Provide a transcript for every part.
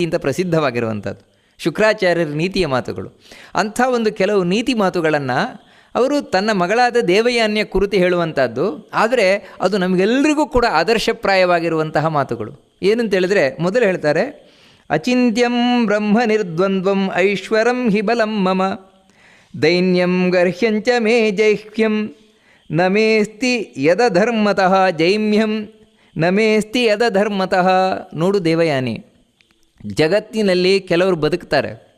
ಇಂಥ ಪ್ರಸಿದ್ಧವಾಗಿರುವಂಥದ್ದು. ಶುಕ್ರಾಚಾರ್ಯರ ನೀತಿಯ ಮಾತುಗಳು. ಅಂಥ ಒಂದು ಕೆಲವು ನೀತಿ ಮಾತುಗಳನ್ನು ಅವರು ತನ್ನ ಮಗಳಾದ ದೇವಯಾನ್ಯ ಕುರಿತು ಹೇಳುವಂಥದ್ದು. ಆದರೆ ಅದು ನಮಗೆಲ್ಲರಿಗೂ ಕೂಡ ಆದರ್ಶಪ್ರಾಯವಾಗಿರುವಂತಹ ಮಾತುಗಳು. ಏನಂತ ಹೇಳಿದ್ರೆ, ಮೊದಲು ಹೇಳ್ತಾರೆ, ಅಚಿಂತ್ಯಂ ಬ್ರಹ್ಮ ನಿರ್ದ್ವಂದ್ವಂ ಐಶ್ವರಂ ಹಿಬಲಂ ಮಮ. ದೈನ್ಯಂ ಗರ್ಹ್ಯಂಚ ಮೇ ಜೈಹ್ಯಂ. ನಮೇಸ್ತಿ ಯದ ಧರ್ಮತಃ ಜೈಮ್ಯಂ. ನಮೇಸ್ತಿ ಯದ ಧರ್ಮತಃ ನೋಡು ದೇವಯಾನಿ. ಜಗತ್ತಿನಲ್ಲಿ ಕೆಲವರು ಬದುಕ್ತಾರೆ.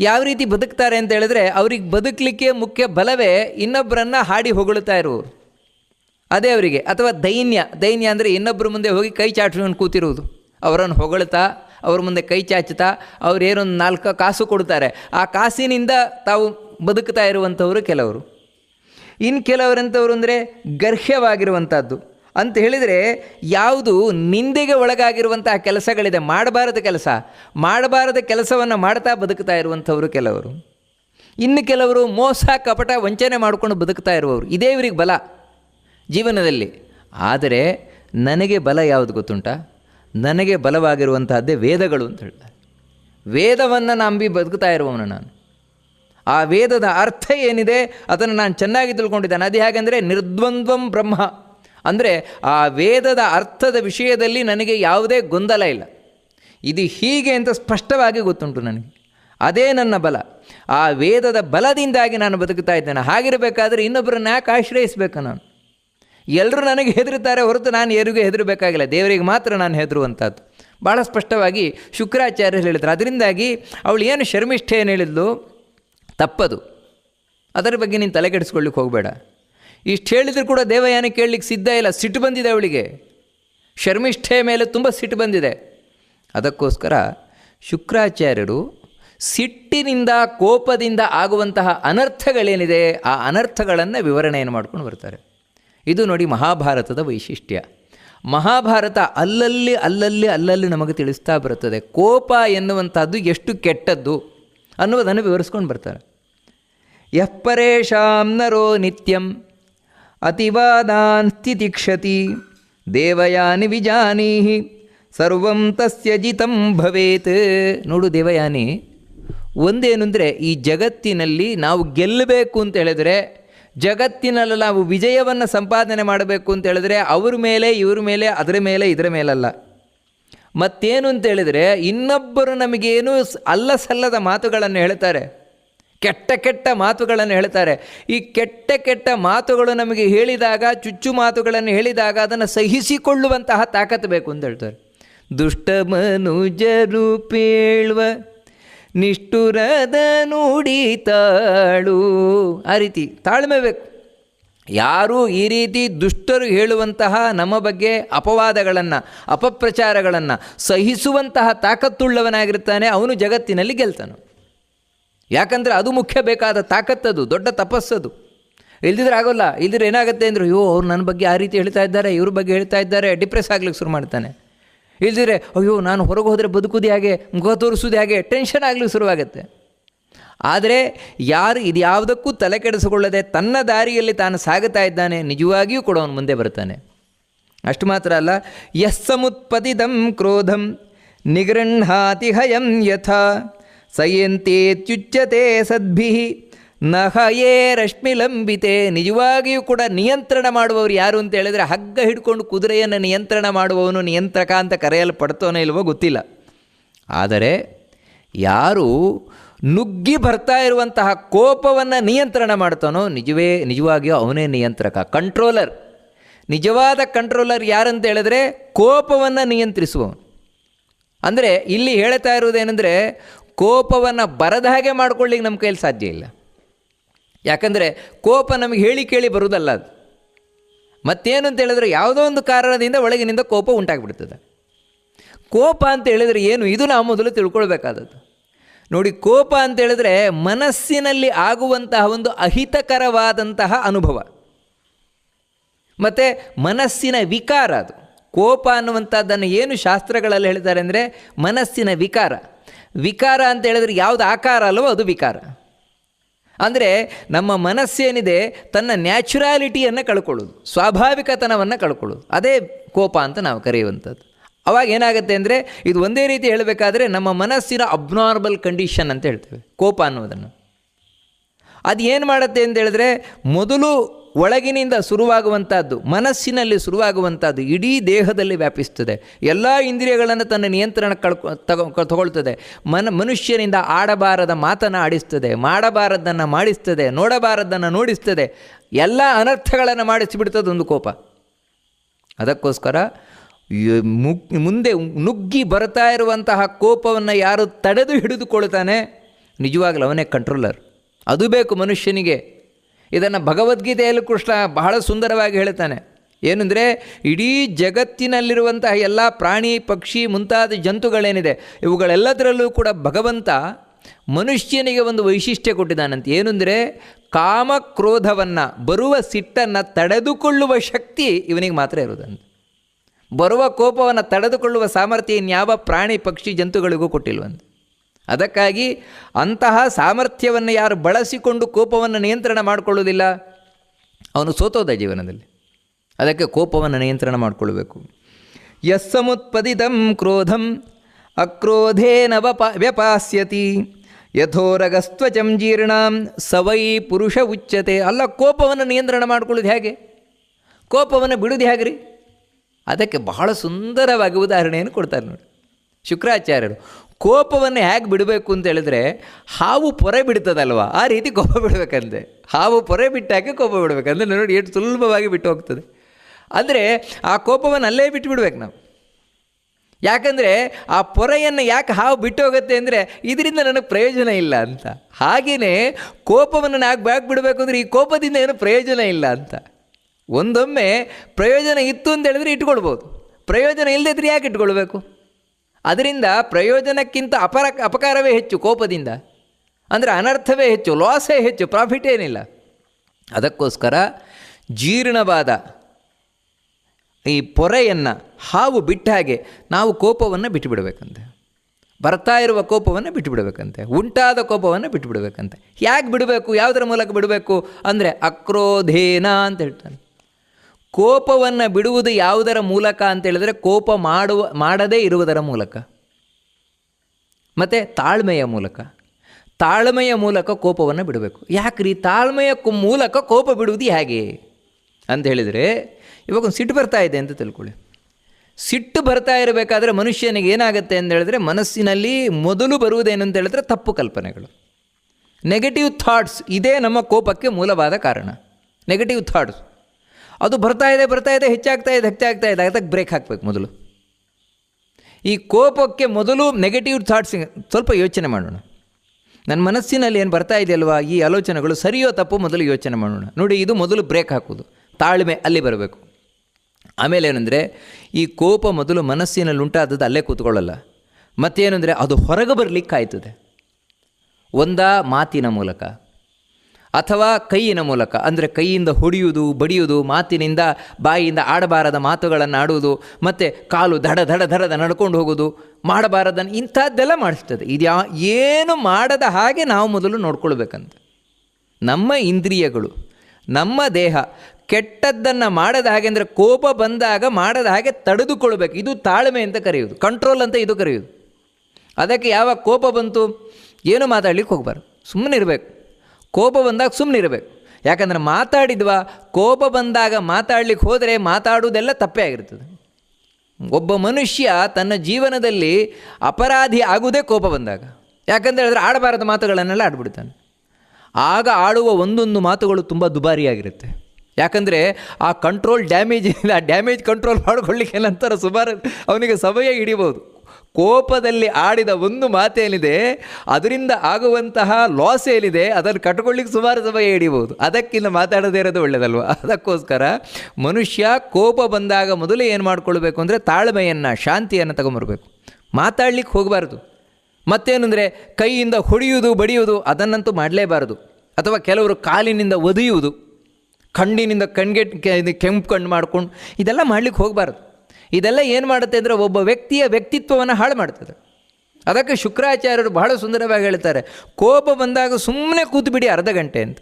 ಯಾವ ರೀತಿ ಬದುಕ್ತಾರೆ ಅಂತ ಹೇಳಿದ್ರೆ ಅವ್ರಿಗೆ ಬದುಕಲಿಕ್ಕೆ ಮುಖ್ಯ ಬಲವೇ ಇನ್ನೊಬ್ಬರನ್ನು ಹಾಡಿ ಹೊಗಳುತ್ತಾ ಇರುವುದು. ಅದೇ ಅವರಿಗೆ. ಅಥವಾ ದೈನ್ಯ. ದೈನ್ಯ ಅಂದರೆ ಇನ್ನೊಬ್ಬರ ಮುಂದೆ ಹೋಗಿ ಕೈ ಚಾಚಿಕೊಂಡು ಕೂತಿರುವುದು. ಅವರನ್ನು ಹೊಗಳ್ತಾ, ಅವ್ರ ಮುಂದೆ ಕೈ ಚಾಚುತ್ತಾ ಅವ್ರು ಏನೊಂದು ನಾಲ್ಕು ಕಾಸು ಕೊಡ್ತಾರೆ. ಆ ಕಾಸಿನಿಂದ ತಾವು ಬದುಕ್ತಾ ಇರುವಂಥವರು ಕೆಲವರು. ಇನ್ನು ಕೆಲವರಂಥವ್ರು ಅಂದರೆ ಗರ್ಹ್ಯವಾಗಿರುವಂಥದ್ದು. ಅಂತ ಹೇಳಿದರೆ ಯಾವುದು ನಿಂದೆಗೆ ಒಳಗಾಗಿರುವಂತಹ ಕೆಲಸಗಳಿದೆ, ಮಾಡಬಾರದ ಕೆಲಸ, ಮಾಡಬಾರದ ಕೆಲಸವನ್ನು ಮಾಡ್ತಾ ಬದುಕ್ತಾ ಇರುವಂಥವರು ಕೆಲವರು. ಇನ್ನು ಕೆಲವರು ಮೋಸ, ಕಪಟ, ವಂಚನೆ ಮಾಡಿಕೊಂಡು ಬದುಕ್ತಾ ಇರುವವರು. ಇದೇ ಇವರಿಗೆ ಬಲ ಜೀವನದಲ್ಲಿ. ಆದರೆ ನನಗೆ ಬಲ ಯಾವುದು ಗೊತ್ತುಂಟಾ? ನನಗೆ ಬಲವಾಗಿರುವಂತಹದ್ದೇ ವೇದಗಳು ಅಂತ ಹೇಳ್ತಾರೆ. ವೇದವನ್ನು ನಂಬಿ ಬದುಕ್ತಾ ಇರುವವನು ನಾನು. ಆ ವೇದದ ಅರ್ಥ ಏನಿದೆ? ಅದನ್ನು ನಾನು ಚೆನ್ನಾಗಿ ತಿಳ್ಕೊಂಡಿದ್ದೇನೆ. ಅದು ಹೇಗೆಂದರೆ ನಿರ್ದ್ವಂದ್ವಂ ಬ್ರಹ್ಮ. ಅಂದರೆ ಆ ವೇದದ ಅರ್ಥದ ವಿಷಯದಲ್ಲಿ ನನಗೆ ಯಾವುದೇ ಗೊಂದಲ ಇಲ್ಲ. ಇದು ಹೀಗೆ ಅಂತ ಸ್ಪಷ್ಟವಾಗಿ ಗೊತ್ತುಂಟು ನನಗೆ. ಅದೇ ನನ್ನ ಬಲ. ಆ ವೇದದ ಬಲದಿಂದಾಗಿ ನಾನು ಬದುಕುತ್ತಾ ಇದ್ದೇನೆ. ಹಾಗಿರಬೇಕಾದ್ರೆ ಇನ್ನೊಬ್ಬರನ್ನ ಯಾಕೆ ಆಶ್ರಯಿಸಬೇಕು ನಾನು? ಎಲ್ಲರೂ ನನಗೆ ಹೆದರುತ್ತಾರೆ ಹೊರತು ನಾನು ಯಾರಿಗೂ ಹೆದರಬೇಕಾಗಿಲ್ಲ. ದೇವರಿಗೆ ಮಾತ್ರ ನಾನು ಹೆದರುವಂಥದ್ದು. ಭಾಳ ಸ್ಪಷ್ಟವಾಗಿ ಶುಕ್ರಾಚಾರ್ಯರು ಹೇಳಿದ್ರು. ಅದರಿಂದಾಗಿ ಅವಳು ಏನು ಶರ್ಮಿಷ್ಠೆ ಏನು ಹೇಳಿದ್ಲು? ತಪ್ಪದು. ಅದರ ಬಗ್ಗೆ ನೀನು ತಲೆಗೆಡಿಸ್ಕೊಳ್ಳಿಕ್ಕೆ ಹೋಗಬೇಡ. ಇಷ್ಟು ಹೇಳಿದರೂ ಕೂಡ ದೇವಯಾನಿ ಕೇಳಲಿಕ್ಕೆ ಸಿದ್ಧ ಇಲ್ಲ, ಸಿಟ್ಟು ಬಂದಿದೆ ಅವಳಿಗೆ. ಶರ್ಮಿಷ್ಠೆ ಮೇಲೆ ತುಂಬ ಸಿಟ್ಟು ಬಂದಿದೆ. ಅದಕ್ಕೋಸ್ಕರ ಶುಕ್ರಾಚಾರ್ಯರು ಸಿಟ್ಟಿನಿಂದ ಕೋಪದಿಂದ ಆಗುವಂತಹ ಅನರ್ಥಗಳೇನಿದೆ, ಆ ಅನರ್ಥಗಳನ್ನು ವಿವರಣೆಯನ್ನು ಮಾಡ್ಕೊಂಡು ಬರ್ತಾರೆ. ಇದು ನೋಡಿ ಮಹಾಭಾರತದ ವೈಶಿಷ್ಟ್ಯ. ಮಹಾಭಾರತ ಅಲ್ಲಲ್ಲಿ ಅಲ್ಲಲ್ಲಿ ಅಲ್ಲಲ್ಲಿ ನಮಗೆ ತಿಳಿಸ್ತಾ ಬರುತ್ತದೆ. ಕೋಪ ಎನ್ನುವಂಥದ್ದು ಎಷ್ಟು ಕೆಟ್ಟದ್ದು ಅನ್ನುವುದನ್ನು ವಿವರಿಸ್ಕೊಂಡು ಬರ್ತಾರೆ. ಯಃ ಪರೇಶಾಂ ನರೋ ನಿತ್ಯಂ. ಅತಿವಾದಾನ್ ಸ್ಥಿತಿಕ್ಷತಿ ದೇವಯಾನಿ ವಿಜಾನೀಹಿ, ಸರ್ವಂ ತಸ್ಯ ಜಿತಂ ಭವೇತ್. ನೋಡು ದೇವಯಾನಿ ಒಂದೇನು ಅಂದರೆ ಈ ಜಗತ್ತಿನಲ್ಲಿ ನಾವು ಗೆಲ್ಲಬೇಕು ಅಂತ ಹೇಳಿದ್ರೆ, ಜಗತ್ತಿನಲ್ಲಿ ನಾವು ವಿಜಯವನ್ನು ಸಂಪಾದನೆ ಮಾಡಬೇಕು ಅಂತ ಹೇಳಿದ್ರೆ ಅವ್ರ ಮೇಲೆ, ಇವ್ರ ಮೇಲೆ, ಅದರ ಮೇಲೆ, ಇದರ ಮೇಲಲ್ಲ. ಮತ್ತೇನು ಅಂತ ಹೇಳಿದರೆ ಇನ್ನೊಬ್ಬರು ನಮಗೇನು ಅಲ್ಲ ಸಲ್ಲದ ಮಾತುಗಳನ್ನು ಹೇಳ್ತಾರೆ. ಕೆಟ್ಟ ಕೆಟ್ಟ ಮಾತುಗಳನ್ನು ಹೇಳ್ತಾರೆ. ಈ ಕೆಟ್ಟ ಕೆಟ್ಟ ಮಾತುಗಳು ನಮಗೆ ಹೇಳಿದಾಗ, ಚುಚ್ಚು ಮಾತುಗಳನ್ನು ಹೇಳಿದಾಗ ಅದನ್ನು ಸಹಿಸಿಕೊಳ್ಳುವಂತಹ ತಾಕತ್ತು ಬೇಕು ಅಂತ ಹೇಳ್ತಾರೆ. ದುಷ್ಟ ಮನುಜರು ಪೇಳುವ, ನಿಷ್ಠುರದ ನುಡಿತಾಳು ಆ ರೀತಿ ತಾಳ್ಮೆ ಬೇಕು. ಯಾರು ಈ ರೀತಿ ದುಷ್ಟರು ಹೇಳುವಂತಹ ನಮ್ಮ ಬಗ್ಗೆ ಅಪವಾದಗಳನ್ನು, ಅಪಪ್ರಚಾರಗಳನ್ನು ಸಹಿಸುವಂತಹ ತಾಕತ್ತುಳ್ಳವನಾಗಿರ್ತಾನೆ, ಅವನು ಜಗತ್ತಿನಲ್ಲಿ ಗೆಲ್ತಾನು. ಯಾಕಂದರೆ ಅದು ಮುಖ್ಯ ಬೇಕಾದ ತಾಕತ್ತದು, ದೊಡ್ಡ ತಪಸ್ಸದು. ಇಲ್ದಿದ್ರೆ ಆಗೋಲ್ಲ. ಇಲ್ದಿದ್ರೆ ಏನಾಗುತ್ತೆ ಅಂದರೆ, ಅಯ್ಯೋ, ಅವ್ರು ನನ್ನ ಬಗ್ಗೆ ಆ ರೀತಿ ಹೇಳ್ತಾ ಇದ್ದಾರೆ, ಇವ್ರ ಬಗ್ಗೆ ಹೇಳ್ತಾ ಇದ್ದಾರೆ, ಡಿಪ್ರೆಸ್ ಆಗ್ಲಿಕ್ಕೆ ಶುರು ಮಾಡ್ತಾನೆ. ಇಲ್ದಿದ್ರೆ, ಅಯ್ಯೋ, ನಾನು ಹೊರಗೆ ಹೋದರೆ ಬದುಕುದು ಹಾಗೆ, ಮುಖ ತೋರಿಸೋದು ಹಾಗೆ, ಟೆನ್ಷನ್ ಆಗಲಿಕ್ಕೆ ಶುರುವಾಗುತ್ತೆ ಆದರೆ, ಯಾರು ಇದು ಯಾವುದಕ್ಕೂ ತಲೆ ಕೆಡಿಸಿಕೊಳ್ಳದೆ ತನ್ನ ದಾರಿಯಲ್ಲಿ ತಾನು ಸಾಗುತ್ತಾ ಇದ್ದಾನೆ, ನಿಜವಾಗಿಯೂ ಕೂಡ ಅವನು ಮುಂದೆ ಬರ್ತಾನೆ. ಅಷ್ಟು ಮಾತ್ರ ಅಲ್ಲ ಯಸ್ಸಮುತ್ಪತಿದಂ ಕ್ರೋಧಂ ನಿಗೃಹಾತಿ ಹಯಂ ಯಥಾ. ಸಯಂತೇತ್ಯುಚ್ಯತೆ ಸದ್ಭಿ. ನಹಯೇ ರಶ್ಮಿಲಂಬಿತೆ. ನಿಜವಾಗಿಯೂ ಕೂಡ ನಿಯಂತ್ರಣ ಮಾಡುವವರು ಯಾರು ಅಂತ ಹೇಳಿದರೆ ಹಗ್ಗ ಹಿಡ್ಕೊಂಡು ಕುದುರೆಯನ್ನು ನಿಯಂತ್ರಣ ಮಾಡುವವನು ನಿಯಂತ್ರಕ ಅಂತ ಕರೆಯಲ್ಪಡ್ತೋನೋ ಇಲ್ವೋ ಗೊತ್ತಿಲ್ಲ. ಆದರೆ ಯಾರು ನುಗ್ಗಿ ಬರ್ತಾ ಇರುವಂತಹ ಕೋಪವನ್ನು ನಿಯಂತ್ರಣ ಮಾಡ್ತಾನೋ ನಿಜವೇ ನಿಜವಾಗಿಯೂ ಅವನೇ ನಿಯಂತ್ರಕ, ಕಂಟ್ರೋಲರ್. ನಿಜವಾದ ಕಂಟ್ರೋಲರ್ ಯಾರಂತ ಹೇಳಿದ್ರೆ ಕೋಪವನ್ನು ನಿಯಂತ್ರಿಸುವವನು. ಅಂದರೆ ಇಲ್ಲಿ ಹೇಳ್ತಾ ಇರುವುದೇನೆಂದರೆ ಕೋಪವನ್ನು ಬರದ ಹಾಗೆ ಮಾಡ್ಕೊಳ್ಳಿಕ್ಕೆ ನಮ್ಮ ಕೈಯಲ್ಲಿ ಸಾಧ್ಯ ಇಲ್ಲ. ಯಾಕಂದರೆ ಕೋಪ ನಮಗೆ ಹೇಳಿ ಕೇಳಿ ಬರುವುದಲ್ಲ ಅದು. ಮತ್ತೇನು ಅಂತ ಹೇಳಿದ್ರೆ ಯಾವುದೋ ಒಂದು ಕಾರಣದಿಂದ ಒಳಗಿನಿಂದ ಕೋಪ ಉಂಟಾಗ್ಬಿಡ್ತದೆ. ಕೋಪ ಅಂತ ಹೇಳಿದರೆ ಏನು? ಇದು ನಾವು ಮೊದಲು ತಿಳ್ಕೊಳ್ಬೇಕಾದದ್ದು. ನೋಡಿ, ಕೋಪ ಅಂತ ಹೇಳಿದ್ರೆ ಮನಸ್ಸಿನಲ್ಲಿ ಆಗುವಂತಹ ಒಂದು ಅಹಿತಕರವಾದಂತಹ ಅನುಭವ. ಮತ್ತು ಮನಸ್ಸಿನ ವಿಕಾರ ಅದು. ಕೋಪ ಅನ್ನುವಂಥದ್ದನ್ನು ಏನು ಶಾಸ್ತ್ರಗಳಲ್ಲಿ ಹೇಳ್ತಾರೆ ಅಂದರೆ ಮನಸ್ಸಿನ ವಿಕಾರ. ವಿಕಾರ ಅಂತ ಹೇಳಿದ್ರೆ ಯಾವುದು ಆಕಾರ ಅಲ್ವೋ ಅದು ವಿಕಾರ. ಅಂದರೆ ನಮ್ಮ ಮನಸ್ಸೇನಿದೆ ತನ್ನ ನ್ಯಾಚುರಾಲಿಟಿಯನ್ನು ಕಳ್ಕೊಳ್ಳೋದು, ಸ್ವಾಭಾವಿಕತನವನ್ನು ಕಳ್ಕೊಳ್ಳೋದು. ಅದೇ ಕೋಪ ಅಂತ ನಾವು ಕರೆಯುವಂಥದ್ದು. ಅವಾಗ ಏನಾಗುತ್ತೆ ಅಂದರೆ ಇದು ಒಂದೇ ರೀತಿ ಹೇಳಬೇಕಾದ್ರೆ ನಮ್ಮ ಮನಸ್ಸಿನ ಅಬ್ನಾರ್ಮಲ್ ಕಂಡೀಷನ್ ಅಂತ ಹೇಳ್ತೇವೆ, ಕೋಪ ಅನ್ನೋದನ್ನು. ಅದು ಏನು ಮಾಡುತ್ತೆ ಅಂತ ಹೇಳಿದ್ರೆ ಮೊದಲು ಒಳಗಿನಿಂದ ಶುರುವಾಗುವಂಥದ್ದು, ಮನಸ್ಸಿನಲ್ಲಿ ಶುರುವಾಗುವಂಥದ್ದು ಇಡೀ ದೇಹದಲ್ಲಿ ವ್ಯಾಪಿಸ್ತದೆ ಎಲ್ಲ ಇಂದ್ರಿಯಗಳನ್ನು ತನ್ನ ನಿಯಂತ್ರಣ ಕಳ್ಕೊ, ತಗೊ ತಗೊಳ್ತದೆ. ಮನ, ಮನುಷ್ಯನಿಂದ ಆಡಬಾರದ ಮಾತನ್ನು ಆಡಿಸ್ತದೆ ಮಾಡಬಾರದನ್ನು ಮಾಡಿಸ್ತದೆ ನೋಡಬಾರದನ್ನು ನೋಡಿಸ್ತದೆ. ಎಲ್ಲ ಅನರ್ಥಗಳನ್ನು ಮಾಡಿಸಿಬಿಡ್ತದೆ ಒಂದು ಕೋಪ. ಅದಕ್ಕೋಸ್ಕರ ಮುಂದೆ ನುಗ್ಗಿ ಬರ್ತಾ ಇರುವಂತಹ ಕೋಪವನ್ನು ಯಾರು ತಡೆದು ಹಿಡಿದುಕೊಳ್ತಾನೆ, ನಿಜವಾಗ್ಲೂ ಅವನೇ ಕಂಟ್ರೋಲರ್ ಅದು ಬೇಕು ಮನುಷ್ಯನಿಗೆ. ಇದನ್ನು ಭಗವದ್ಗೀತೆಯಲ್ಲಿ ಕೃಷ್ಣ ಬಹಳ ಸುಂದರವಾಗಿ ಹೇಳ್ತಾನೆ. ಏನಂದರೆ ಇಡೀ ಜಗತ್ತಿನಲ್ಲಿರುವಂತಹ ಎಲ್ಲ ಪ್ರಾಣಿ, ಪಕ್ಷಿ ಮುಂತಾದ ಜಂತುಗಳೇನಿದೆ, ಇವುಗಳೆಲ್ಲದರಲ್ಲೂ ಕೂಡ ಭಗವಂತ ಮನುಷ್ಯನಿಗೆ ಒಂದು ವೈಶಿಷ್ಟ್ಯ ಕೊಟ್ಟಿದ್ದಾನಂತೆ. ಏನೆಂದರೆ ಕಾಮ ಕ್ರೋಧವನ್ನು ಬರುವ ಸಿಟ್ಟನ್ನು ತಡೆದುಕೊಳ್ಳುವ ಶಕ್ತಿ ಇವನಿಗೆ ಮಾತ್ರ ಇರುವುದಂತೆ. ಬರುವ ಕೋಪವನ್ನು ತಡೆದುಕೊಳ್ಳುವ ಸಾಮರ್ಥ್ಯ ಇನ್ಯಾವ ಪ್ರಾಣಿ, ಪಕ್ಷಿ, ಜಂತುಗಳಿಗೂ ಕೊಟ್ಟಿಲ್ವಂತೆ. ಅದಕ್ಕಾಗಿ ಅಂತಹ ಸಾಮರ್ಥ್ಯವನ್ನು ಯಾರು ಬಳಸಿಕೊಂಡು ಕೋಪವನ್ನು ನಿಯಂತ್ರಣ ಮಾಡಿಕೊಳ್ಳುವುದಿಲ್ಲ. ಅವನು ಸೋತೋದ ಜೀವನದಲ್ಲಿ. ಅದಕ್ಕೆ ಕೋಪವನ್ನು ನಿಯಂತ್ರಣ ಮಾಡಿಕೊಳ್ಬೇಕು ಯಸ್ಸಮುತ್ಪದಿತಂ ಕ್ರೋಧಂ ಅಕ್ರೋಧೇನ ವಪ ವ್ಯಪಾಸ್ಯತಿ. ಯಥೋರಗಸ್ತ್ವಚಂ ಜೀರ್ಣಾಂ ಸವೈ ಪುರುಷ ಉಚ್ಚತೆ ಅಲ್ಲ, ಕೋಪವನ್ನು ನಿಯಂತ್ರಣ ಮಾಡ್ಕೊಳ್ಳೋದು ಹೇಗೆ? ಕೋಪವನ್ನು ಬಿಡೋದು ಹೇಗೆ ರೀ ಅದಕ್ಕೆ ಬಹಳ ಸುಂದರವಾಗಿ ಉದಾಹರಣೆಯನ್ನು ಕೊಡ್ತಾರೆ ನೋಡಿ. ಶುಕ್ರಾಚಾರ್ಯರು ಕೋಪವನ್ನು ಹೇಗೆ ಬಿಡಬೇಕು ಅಂತ ಹೇಳಿದ್ರೆ ಹಾವು ಪೊರೆ ಬಿಡ್ತದಲ್ವ? ಆ ರೀತಿ ಕೋಪ ಬಿಡಬೇಕಂತೆ. ಹಾವು ಪೊರೆ ಬಿಟ್ಟಾಕೆ ಕೋಪ ಬಿಡಬೇಕಂದ್ರೆ ನೋಡಿ, ಎಷ್ಟು ಸುಲಭವಾಗಿ ಬಿಟ್ಟು ಹೋಗ್ತದೆ. ಅಂದರೆ ಆ ಕೋಪವನ್ನು ಅಲ್ಲೇ ಬಿಟ್ಟು ಬಿಡ್ಬೇಕು ನಾವು. ಯಾಕಂದರೆ ಆ ಪೊರೆಯನ್ನು ಯಾಕೆ ಹಾವು ಬಿಟ್ಟು ಹೋಗುತ್ತೆ ಅಂದರೆ ಇದರಿಂದ ನನಗೆ ಪ್ರಯೋಜನ ಇಲ್ಲ ಅಂತ. ಹಾಗೆಯೇ ಕೋಪವನ್ನು ಯಾಕೆ ಬ್ಯಾಗ್ ಬಿಡಬೇಕು ಅಂದರೆ ಈ ಕೋಪದಿಂದ ಏನು ಪ್ರಯೋಜನ ಇಲ್ಲ ಅಂತ. ಒಂದೊಮ್ಮೆ ಪ್ರಯೋಜನ ಇತ್ತು ಅಂತ ಹೇಳಿದ್ರೆ ಇಟ್ಕೊಳ್ಬೋದು. ಪ್ರಯೋಜನ ಇಲ್ಲದಿದ್ದರೆ ಯಾಕೆ ಇಟ್ಕೊಳ್ಬೇಕು? ಅದರಿಂದ ಪ್ರಯೋಜನಕ್ಕಿಂತ ಅಪರ ಅಪಕಾರವೇ ಹೆಚ್ಚು ಕೋಪದಿಂದ. ಅಂದರೆ ಅನರ್ಥವೇ ಹೆಚ್ಚು ಲಾಸೇ ಹೆಚ್ಚು ಪ್ರಾಫಿಟ್ ಏನಿಲ್ಲ. ಅದಕ್ಕೋಸ್ಕರ ಜೀರ್ಣವಾದ ಈ ಪೊರೆಯನ್ನು, ಹಾವು ಬಿಟ್ಟ ಹಾಗೆ ನಾವು ಕೋಪವನ್ನು ಬಿಟ್ಟುಬಿಡಬೇಕಂತೆ. ಬರ್ತಾ ಇರುವ ಕೋಪವನ್ನು ಬಿಟ್ಟುಬಿಡಬೇಕಂತೆ. ಉಂಟಾದ ಕೋಪವನ್ನು ಬಿಟ್ಟುಬಿಡಬೇಕಂತೆ. ಯಾಕೆ ಬಿಡಬೇಕು? ಯಾವುದರ ಮೂಲಕ ಬಿಡಬೇಕು? ಅಂದರೆ ಅಕ್ರೋಧೇನ ಅಂತ ಹೇಳ್ತಾನೆ ಕೋಪವನ್ನು ಬಿಡುವುದು ಯಾವುದರ ಮೂಲಕ ಅಂತ ಹೇಳಿದ್ರೆ ಕೋಪ ಮಾಡುವ, ಮಾಡದೇ ಇರುವುದರ ಮೂಲಕ. ಮತ್ತು ತಾಳ್ಮೆಯ ಮೂಲಕ. ತಾಳ್ಮೆಯ ಮೂಲಕ ಕೋಪವನ್ನು ಬಿಡಬೇಕು. ಯಾಕ್ರಿ? ತಾಳ್ಮೆಯ ಮೂಲಕ ಕೋಪ ಬಿಡುವುದು ಹೇಗೆ? ಅಂತ ಹೇಳಿದರೆ, ಇವಾಗ ಒಂದು ಸಿಟ್ಟು ಬರ್ತಾ ಇದೆ ಅಂತ ತಿಳ್ಕೊಳ್ಳಿ. ಸಿಟ್ಟು ಬರ್ತಾ ಇರಬೇಕಾದ್ರೆ ಮನುಷ್ಯನಿಗೆ ಏನಾಗುತ್ತೆ ಅಂತ ಹೇಳಿದ್ರೆ ಮನಸ್ಸಿನಲ್ಲಿ ಮೊದಲು ಬರುವುದೇನು ಅಂತ ಹೇಳಿದ್ರೆ ತಪ್ಪು ಕಲ್ಪನೆಗಳು. ನೆಗೆಟಿವ್ ಥಾಟ್ಸ್ ಇದೇ ನಮ್ಮ ಕೋಪಕ್ಕೆ ಮೂಲವಾದ ಕಾರಣ. ನೆಗೆಟಿವ್ ಥಾಟ್ಸ್ ಅದು ಬರ್ತಾ ಇದೆ ಬರ್ತಾ ಇದೆ, ಹೆಚ್ಚಾಗ್ತಾ ಇದೆ ಹೆಚ್ಚಾಗ್ತಾ ಇದೆ. ಅದಕ್ಕೆ ಬ್ರೇಕ್ ಹಾಕಬೇಕು ಮೊದಲು. ಈ ಕೋಪಕ್ಕೆ ಮೊದಲು ನೆಗೆಟಿವ್ ಥಾಟ್ಸ್ ಸ್ವಲ್ಪ ಯೋಚನೆ ಮಾಡೋಣ. ನನ್ನ ಮನಸ್ಸಿನಲ್ಲಿ ಏನು ಬರ್ತಾ ಇದೆಯಲ್ವಾ ಈ ಆಲೋಚನೆಗಳು ಸರಿಯೋ ತಪ್ಪು ಮೊದಲು ಯೋಚನೆ ಮಾಡೋಣ. ನೋಡಿ, ಇದು ಮೊದಲು ಬ್ರೇಕ್ ಹಾಕೋದು ತಾಳ್ಮೆ ಅಲ್ಲಿ ಬರಬೇಕು. ಆಮೇಲೆ ಏನಂದರೆ, ಈ ಕೋಪ ಮೊದಲು ಮನಸ್ಸಿನಲ್ಲಿ ಉಂಟಾದದ್ದು ಅಲ್ಲೇ ಕೂತ್ಕೊಳ್ಳಲ್ಲ. ಮತ್ತೇನೆಂದರೆ, ಅದು ಹೊರಗೆ ಬರಲಿಕ್ಕಾಯ್ತದೆ. ಒಂದ ಮಾತಿನ ಮೂಲಕ. ಅಥವಾ ಕೈಯಿನ ಮೂಲಕ, ಅಂದರೆ ಕೈಯಿಂದ ಹೊಡೆಯುವುದು, ಬಡಿಯುವುದು, ಮಾತಿನಿಂದ, ಬಾಯಿಯಿಂದ ಆಡಬಾರದ ಮಾತುಗಳನ್ನು ಆಡುವುದು, ಮತ್ತು ಕಾಲು ದಡ ದಡ ದಡದ ನಡ್ಕೊಂಡು ಹೋಗೋದು ಮಾಡಬಾರದನ್ನು ಇಂಥದ್ದೆಲ್ಲ ಮಾಡಿಸ್ತದೆ. ಇದು ಯಾ, ಏನು ಮಾಡದ ಹಾಗೆ ನಾವು ಮೊದಲು ನೋಡ್ಕೊಳ್ಬೇಕಂತ. ನಮ್ಮ ಇಂದ್ರಿಯಗಳು, ನಮ್ಮ ದೇಹ ಕೆಟ್ಟದ್ದನ್ನು ಮಾಡದ ಹಾಗೆ, ಅಂದರೆ ಕೋಪ ಬಂದಾಗ ಮಾಡದ ಹಾಗೆ ತಡೆದುಕೊಳ್ಬೇಕು. ಇದು ತಾಳ್ಮೆ ಅಂತ ಕರೆಯುವುದು ಕಂಟ್ರೋಲ್ ಅಂತ ಇದು ಕರೆಯುವುದು. ಅದಕ್ಕೆ ಯಾವಾಗ ಕೋಪ ಬಂತು, ಏನು ಮಾತಾಡ್ಲಿಕ್ಕೆ ಹೋಗ್ಬಾರ್ದು. ಸುಮ್ಮನೆ ಇರಬೇಕು ಕೋಪ ಬಂದಾಗ ಸುಮ್ಮನಿರಬೇಕು ಯಾಕಂದರೆ ಮಾತಾಡಿದ್ವಾ, ಕೋಪ ಬಂದಾಗ ಮಾತಾಡಲಿಕ್ಕೆ ಹೋದರೆ ಮಾತಾಡುವುದೆಲ್ಲ ತಪ್ಪೇ ಆಗಿರ್ತದೆ. ಒಬ್ಬ ಮನುಷ್ಯ ತನ್ನ ಜೀವನದಲ್ಲಿ ಅಪರಾಧಿ ಆಗುವುದೇ ಕೋಪ ಬಂದಾಗ. ಯಾಕಂದರೆ ಹೇಳಿದ್ರೆ ಆಡಬಾರದ ಮಾತುಗಳನ್ನೆಲ್ಲ ಆಡ್ಬಿಡ್ತಾನೆ. ಆಗ ಆಡುವ ಒಂದೊಂದು ಮಾತುಗಳು ತುಂಬ ದುಬಾರಿಯಾಗಿರುತ್ತೆ. ಯಾಕಂದರೆ ಆ ಕಂಟ್ರೋಲ್ ಡ್ಯಾಮೇಜ್ ಆ ಡ್ಯಾಮೇಜ್ ಕಂಟ್ರೋಲ್ ಮಾಡ್ಕೊಳ್ಳಿಕ್ಕೆ ನಂತರ ಸುಮಾರು ಅವನಿಗೆ ಸಮಯ ಹಿಡಿಬೋದು. ಕೋಪದಲ್ಲಿ ಆಡಿದ ಒಂದು ಮಾತೇನಿದೆ, ಅದರಿಂದ ಆಗುವಂತಹ ಲಾಸ್ ಏನಿದೆ, ಅದನ್ನು ಕಟ್ಕೊಳ್ಳಿಕ್ಕೆ ಸುಮಾರು ಸಮಯ ಹಿಡಿಬೋದು. ಅದಕ್ಕಿಂತ ಮಾತಾಡದೇ ಇರೋದು ಒಳ್ಳೆಯದಲ್ವ ಅದಕ್ಕೋಸ್ಕರ ಮನುಷ್ಯ ಕೋಪ ಬಂದಾಗ ಮೊದಲು ಏನು ಮಾಡಿಕೊಳ್ಬೇಕು ಅಂದರೆ ತಾಳ್ಮೆಯನ್ನು, ಶಾಂತಿಯನ್ನು ತಗೊಂಬರ್ಬೇಕು. ಮಾತಾಡ್ಲಿಕ್ಕೆ ಹೋಗಬಾರ್ದು. ಮತ್ತೇನೆಂದರೆ ಕೈಯಿಂದ ಹೊಡೆಯುವುದು, ಬಡಿಯುವುದು ಅದನ್ನಂತೂ ಮಾಡಲೇಬಾರದು. ಅಥವಾ ಕೆಲವರು ಕಾಲಿನಿಂದ ಒದೆಯುವುದು, ಕಣ್ಣಿನಿಂದ ಕಣ್ಗೆ, ಕೆಂಪು ಕಣ್ಣು ಮಾಡ್ಕೊಂಡು ಇದೆಲ್ಲ ಮಾಡಲಿಕ್ಕೆ ಹೋಗಬಾರ್ದು. ಇದೆಲ್ಲ ಏನು ಮಾಡುತ್ತೆ ಅಂದರೆ ಒಬ್ಬ ವ್ಯಕ್ತಿಯ ವ್ಯಕ್ತಿತ್ವವನ್ನು ಹಾಳು ಮಾಡ್ತದೆ. ಅದಕ್ಕೆ ಶುಕ್ರಾಚಾರ್ಯರು ಬಹಳ ಸುಂದರವಾಗಿ ಹೇಳ್ತಾರೆ, ಕೋಪ ಬಂದಾಗ ಸುಮ್ಮನೆ ಕೂತ್ಬಿಡಿ ಅರ್ಧ ಗಂಟೆ ಅಂತ.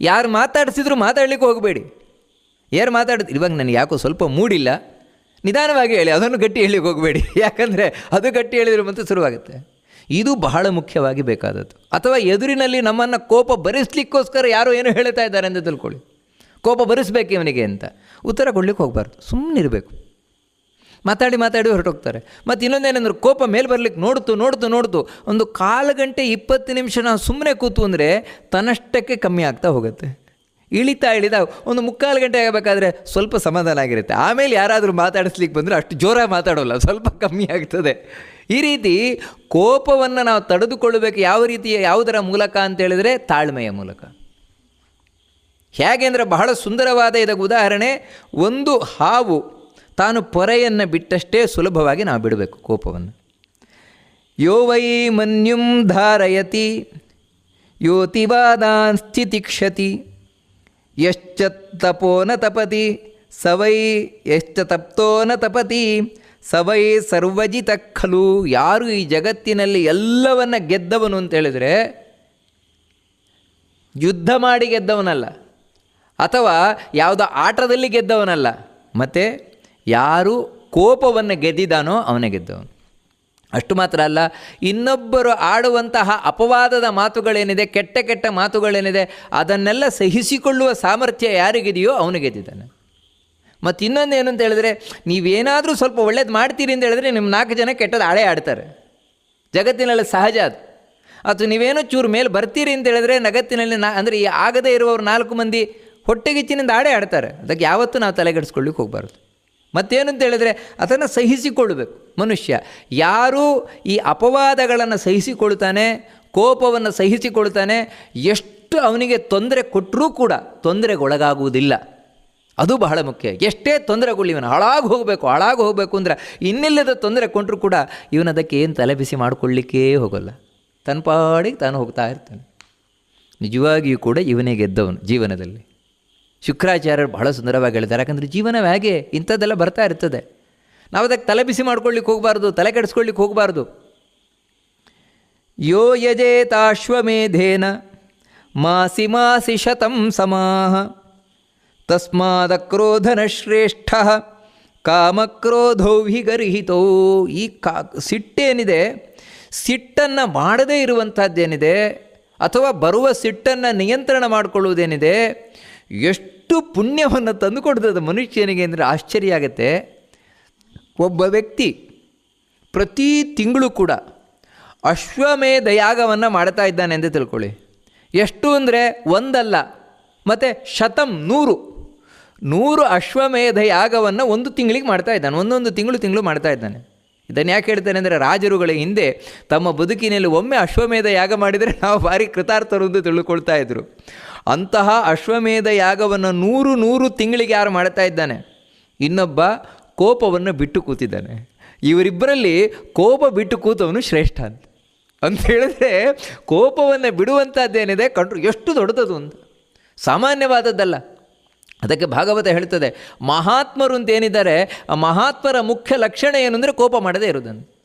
ಯಾರು ಮಾತಾಡಿಸಿದ್ರು ಮಾತಾಡಲಿಕ್ಕೆ ಹೋಗಬೇಡಿ. ಯಾರು ಮಾತಾಡಿದ್ರು ಇವಾಗ ನನಗೆ ಯಾಕೋ ಸ್ವಲ್ಪ ಮೂಡಿಲ್ಲ, ನಿಧಾನವಾಗಿ ಹೇಳಿ, ಅದನ್ನು ಗಟ್ಟಿ ಹೇಳಿಕ್ಕೆ ಹೋಗಬೇಡಿ. ಯಾಕಂದರೆ ಅದು ಗಟ್ಟಿ ಹೇಳಿದ್ರೆ ಮತ್ತೆ ಶುರುವಾಗುತ್ತೆ. ಇದು ಬಹಳ ಮುಖ್ಯವಾಗಿ ಬೇಕಾದದ್ದು. ಅಥವಾ ಎದುರಿನಲ್ಲಿ ನಮ್ಮನ್ನು ಕೋಪ ಭರಿಸ್ಲಿಕ್ಕೋಸ್ಕರ ಯಾರೋ ಏನೋ ಹೇಳ್ತಾ ಇದ್ದಾರೆ ಅಂತ ತಿಳ್ಕೊಳ್ಳಿ. ಕೋಪ ಭರಿಸ್ಬೇಕು ಇವನಿಗೆ ಅಂತ. ಉತ್ತರ ಕೊಡ್ಲಿಕ್ಕೆ ಹೋಗಬಾರ್ದು ಸುಮ್ಮನಿರಬೇಕು ಮಾತಾಡಿ ಮಾತಾಡಿ ಹೊರಟೋಗ್ತಾರೆ. ಮತ್ತು ಇನ್ನೊಂದೇನೆಂದ್ರೆ ಕೋಪ ಮೇಲೆ ಬರಲಿಕ್ಕೆ ನೋಡ್ತು ನೋಡ್ತು ನೋಡ್ತು. ಒಂದು ಕಾಲು ಗಂಟೆ ಇಪ್ಪತ್ತು ನಿಮಿಷ ನಾವು ಸುಮ್ಮನೆ ಕೂತು ಅಂದರೆ ತನ್ನಷ್ಟಕ್ಕೆ ಕಮ್ಮಿ ಆಗ್ತಾ ಹೋಗುತ್ತೆ. ಇಳಿತಾ ಇಳಿತಾ ಒಂದು ಮುಕ್ಕಾಲು ಗಂಟೆ ಆಗಬೇಕಾದ್ರೆ ಸ್ವಲ್ಪ ಸಮಾಧಾನ ಆಗಿರುತ್ತೆ. ಆಮೇಲೆ ಯಾರಾದರೂ ಮಾತಾಡಿಸ್ಲಿಕ್ಕೆ ಬಂದರೆ ಅಷ್ಟು ಜೋರಾಗಿ ಮಾತಾಡೋಲ್ಲ, ಸ್ವಲ್ಪ ಕಮ್ಮಿ ಆಗ್ತದೆ. ಈ ರೀತಿ ಕೋಪವನ್ನು ನಾವು ತಡೆದುಕೊಳ್ಳಬೇಕು ಯಾವ ರೀತಿಯ ಯಾವುದರ ಮೂಲಕ ಅಂತ ಹೇಳಿದರೆ ತಾಳ್ಮೆಯ ಮೂಲಕ. ಹೇಗೆ ಬಹಳ ಸುಂದರವಾದ ಇದಕ್ಕೆ ಉದಾಹರಣೆ, ಒಂದು ಹಾವು ತಾನು ಪೊರೆಯನ್ನು ಬಿಟ್ಟಷ್ಟೇ ಸುಲಭವಾಗಿ ನಾವು ಬಿಡಬೇಕು ಕೋಪವನ್ನು. ಯೋ ವೈ ಮನ್ಯುಂ ಧಾರಯತಿ ಯೋತಿವಾದಾನ್ ಸ್ಥಿತಿಕ್ಷತಿ, ಯಶ್ಚ ತಪೋ ತಪತಿ, ಸವೈ ಯಶ್ಚ ತಪ್ತೋ ನ ತಪತಿ, ಸವೈ ಸರ್ವಜಿತ ಖಲು, ಯಾರು ಈ ಜಗತ್ತಿನಲ್ಲಿ ಎಲ್ಲವನ್ನ ಗೆದ್ದವನು ಅಂತ ಹೇಳಿದರೆ, ಯುದ್ಧ ಮಾಡಿ ಗೆದ್ದವನಲ್ಲ. ಅಥವಾ ಯಾವುದೋ ಆಟದಲ್ಲಿ ಗೆದ್ದವನಲ್ಲ, ಮತ್ತು ಯಾರು ಕೋಪವನ್ನು ಗೆದ್ದಿದ್ದಾನೋ ಅವನೇ ಗೆದ್ದವನು. ಅಷ್ಟು ಮಾತ್ರ ಅಲ್ಲ, ಇನ್ನೊಬ್ಬರು ಆಡುವಂತಹ ಅಪವಾದದ ಮಾತುಗಳೇನಿದೆ, ಕೆಟ್ಟ ಕೆಟ್ಟ ಮಾತುಗಳೇನಿದೆ, ಅದನ್ನೆಲ್ಲ ಸಹಿಸಿಕೊಳ್ಳುವ ಸಾಮರ್ಥ್ಯ ಯಾರಿಗಿದೆಯೋ ಅವನು ಗೆದ್ದಿದ್ದಾನೆ. ಮತ್ತು ಇನ್ನೊಂದು ಏನು ಅಂತ ಹೇಳಿದ್ರೆ, ನೀವೇನಾದರೂ ಸ್ವಲ್ಪ ಒಳ್ಳೇದು ಮಾಡ್ತೀರಿ ಅಂತ ಹೇಳಿದ್ರೆ ನಿಮ್ಮ ನಾಲ್ಕು ಜನ ಕೆಟ್ಟದ್ದು ಆಳೆ ಆಡ್ತಾರೆ. ಜಗತ್ತಿನಲ್ಲಿ ಸಹಜ ಅದು. ಅಥವಾ ನೀವೇನೋ ಚೂರು ಮೇಲೆ ಬರ್ತೀರಿ ಅಂತ ಹೇಳಿದ್ರೆ, ನಗತ್ತಿನಲ್ಲಿ ನಾ ಅಂದರೆ ಈ ಆಗದೇ ಇರುವವರು ನಾಲ್ಕು ಮಂದಿ ಹೊಟ್ಟೆಗಿಚ್ಚಿನಿಂದ ಆಡೇ ಆಡ್ತಾರೆ. ಅದಕ್ಕೆ ಯಾವತ್ತೂ ನಾವು ತಲೆಗೆಡಿಸ್ಕೊಳ್ಳಿಕ್ಕೆ ಹೋಗಬಾರ್ದು. ಮತ್ತೇನು ಅಂತ ಹೇಳಿದ್ರೆ ಅದನ್ನು ಸಹಿಸಿಕೊಳ್ಳಬೇಕು ಮನುಷ್ಯ. ಯಾರು ಈ ಅಪವಾದಗಳನ್ನು ಸಹಿಸಿಕೊಳ್ತಾನೆ, ಕೋಪವನ್ನು ಸಹಿಸಿಕೊಳ್ತಾನೆ, ಎಷ್ಟು ಅವನಿಗೆ ತೊಂದರೆ ಕೊಟ್ಟರೂ ಕೂಡ ತೊಂದರೆಗೊಳಗಾಗುವುದಿಲ್ಲ. ಅದು ಬಹಳ ಮುಖ್ಯ. ಎಷ್ಟೇ ತೊಂದರೆಗೊಳ್ಳಿ, ಇವನು ಹಾಳಾಗಿ ಹೋಗಬೇಕು ಹಾಳಾಗಿ ಹೋಗಬೇಕು ಅಂದರೆ ಇನ್ನಿಲ್ಲದ ತೊಂದರೆ ಕೊಟ್ಟರೂ ಕೂಡ ಇವನು ಅದಕ್ಕೆ ಏನು ತಲೆಬಿಸಿ ಮಾಡಿಕೊಳ್ಳಿಕ್ಕೇ ಹೋಗಲ್ಲ. ತನ್ನ ಪಾಡಿಗೆ ತಾನು ಹೋಗ್ತಾ ಇರ್ತಾನೆ. ನಿಜವಾಗಿಯೂ ಕೂಡ ಇವನೇ ಗೆದ್ದವನು ಜೀವನದಲ್ಲಿ. ಶುಕ್ರಾಚಾರ್ಯರು ಬಹಳ ಸುಂದರವಾಗಿ ಹೇಳಿದ್ದಾರೆ. ಯಾಕಂದರೆ ಜೀವನ ಹೇಗೆ, ಇಂಥದ್ದೆಲ್ಲ ಬರ್ತಾ ಇರ್ತದೆ. ನಾವು ಅದಕ್ಕೆ ತಲೆ ಬಿಸಿ ಮಾಡ್ಕೊಳ್ಳಿಕ್ಕೆ ಹೋಗಬಾರ್ದು, ತಲೆ ಕೆಡಿಸ್ಕೊಳ್ಳಿಕ್ಕೆ ಹೋಗಬಾರ್ದು. ಯೋ ಯಜೇತಾಶ್ವಮೇಧೇನ ಮಾಸಿ ಮಾಸಿ ಶತಂ ಸಮಾಹ ತಸ್ಮಾದಕ್ರೋಧನ ಶ್ರೇಷ್ಠ ಕಾಮಕ್ರೋಧೌ ವಿಗರ್ಹಿತೋ ಈ ಕಾ ಸಿಟ್ಟೇನಿದೆ ಸಿಟ್ಟನ್ನು ಮಾಡದೇ ಇರುವಂಥದ್ದೇನಿದೆ? ಅಥವಾ ಬರುವ ಸಿಟ್ಟನ್ನು ನಿಯಂತ್ರಣ ಮಾಡಿಕೊಳ್ಳುವುದೇನಿದೆ? ಎಷ್ಟು ಪುಣ್ಯವನ್ನು ತಂದುಕೊಡ್ತದೆ ಮನುಷ್ಯನಿಗೆ ಅಂದರೆ ಆಶ್ಚರ್ಯ ಆಗುತ್ತೆ. ಒಬ್ಬ ವ್ಯಕ್ತಿ ಪ್ರತಿ ತಿಂಗಳು ಕೂಡ ಅಶ್ವಮೇಧ ಯಾಗವನ್ನು ಮಾಡ್ತಾ ಇದ್ದಾನೆ ಅಂತ ತಿಳ್ಕೊಳ್ಳಿ. ಎಷ್ಟು ಅಂದರೆ ಒಂದಲ್ಲ, ಮತ್ತು ಶತಂ ನೂರು. ನೂರು ಅಶ್ವಮೇಧ ಯಾಗವನ್ನು ಒಂದು ತಿಂಗಳಿಗೆ ಮಾಡ್ತಾ ಇದ್ದಾನೆ, ಒಂದೊಂದು ತಿಂಗಳು ತಿಂಗಳು ಮಾಡ್ತಾ ಇದ್ದಾನೆ. ಇದನ್ನು ಯಾಕೆ ಹೇಳ್ತಾನೆ ಅಂದರೆ ರಾಜರುಗಳ ಹಿಂದೆ ತಮ್ಮ ಬದುಕಿನಲ್ಲಿ ಒಮ್ಮೆ ಅಶ್ವಮೇಧ ಯಾಗ ಮಾಡಿದರೆ ನಾವು ಭಾರಿ ಕೃತಾರ್ಥರು ಎಂದು ತಿಳ್ಕೊಳ್ತಾ ಇದ್ದರು ಅಂತಹ ಅಶ್ವಮೇಧ ಯಾಗವನ್ನು ನೂರು ನೂರು ತಿಂಗಳಿಗೆ ಯಾರು ಮಾಡ್ತಾ ಇದ್ದಾನೆ? ಇನ್ನೊಬ್ಬ ಕೋಪವನ್ನು ಬಿಟ್ಟು ಕೂತಿದ್ದಾನೆ. ಇವರಿಬ್ಬರಲ್ಲಿ ಕೋಪ ಬಿಟ್ಟು ಕೂತವನು ಶ್ರೇಷ್ಠ ಅಂತ. ಅಂತ ಹೇಳಿದ್ರೆ ಕೋಪವನ್ನು ಬಿಡುವಂಥದ್ದೇನಿದೆ ಕಂಡ್ರು ಎಷ್ಟು ದೊಡ್ಡದದು ಅಂತ. ಸಾಮಾನ್ಯವಾದದ್ದಲ್ಲ. ಅದಕ್ಕೆ ಭಾಗವತ ಹೇಳ್ತದೆ ಮಹಾತ್ಮರು ಅಂತ ಏನಿದ್ದಾರೆ ಆ ಮಹಾತ್ಮರ ಮುಖ್ಯ ಲಕ್ಷಣ ಏನು ಅಂದರೆ ಕೋಪ ಮಾಡದೇ ಇರೋದನ್ನು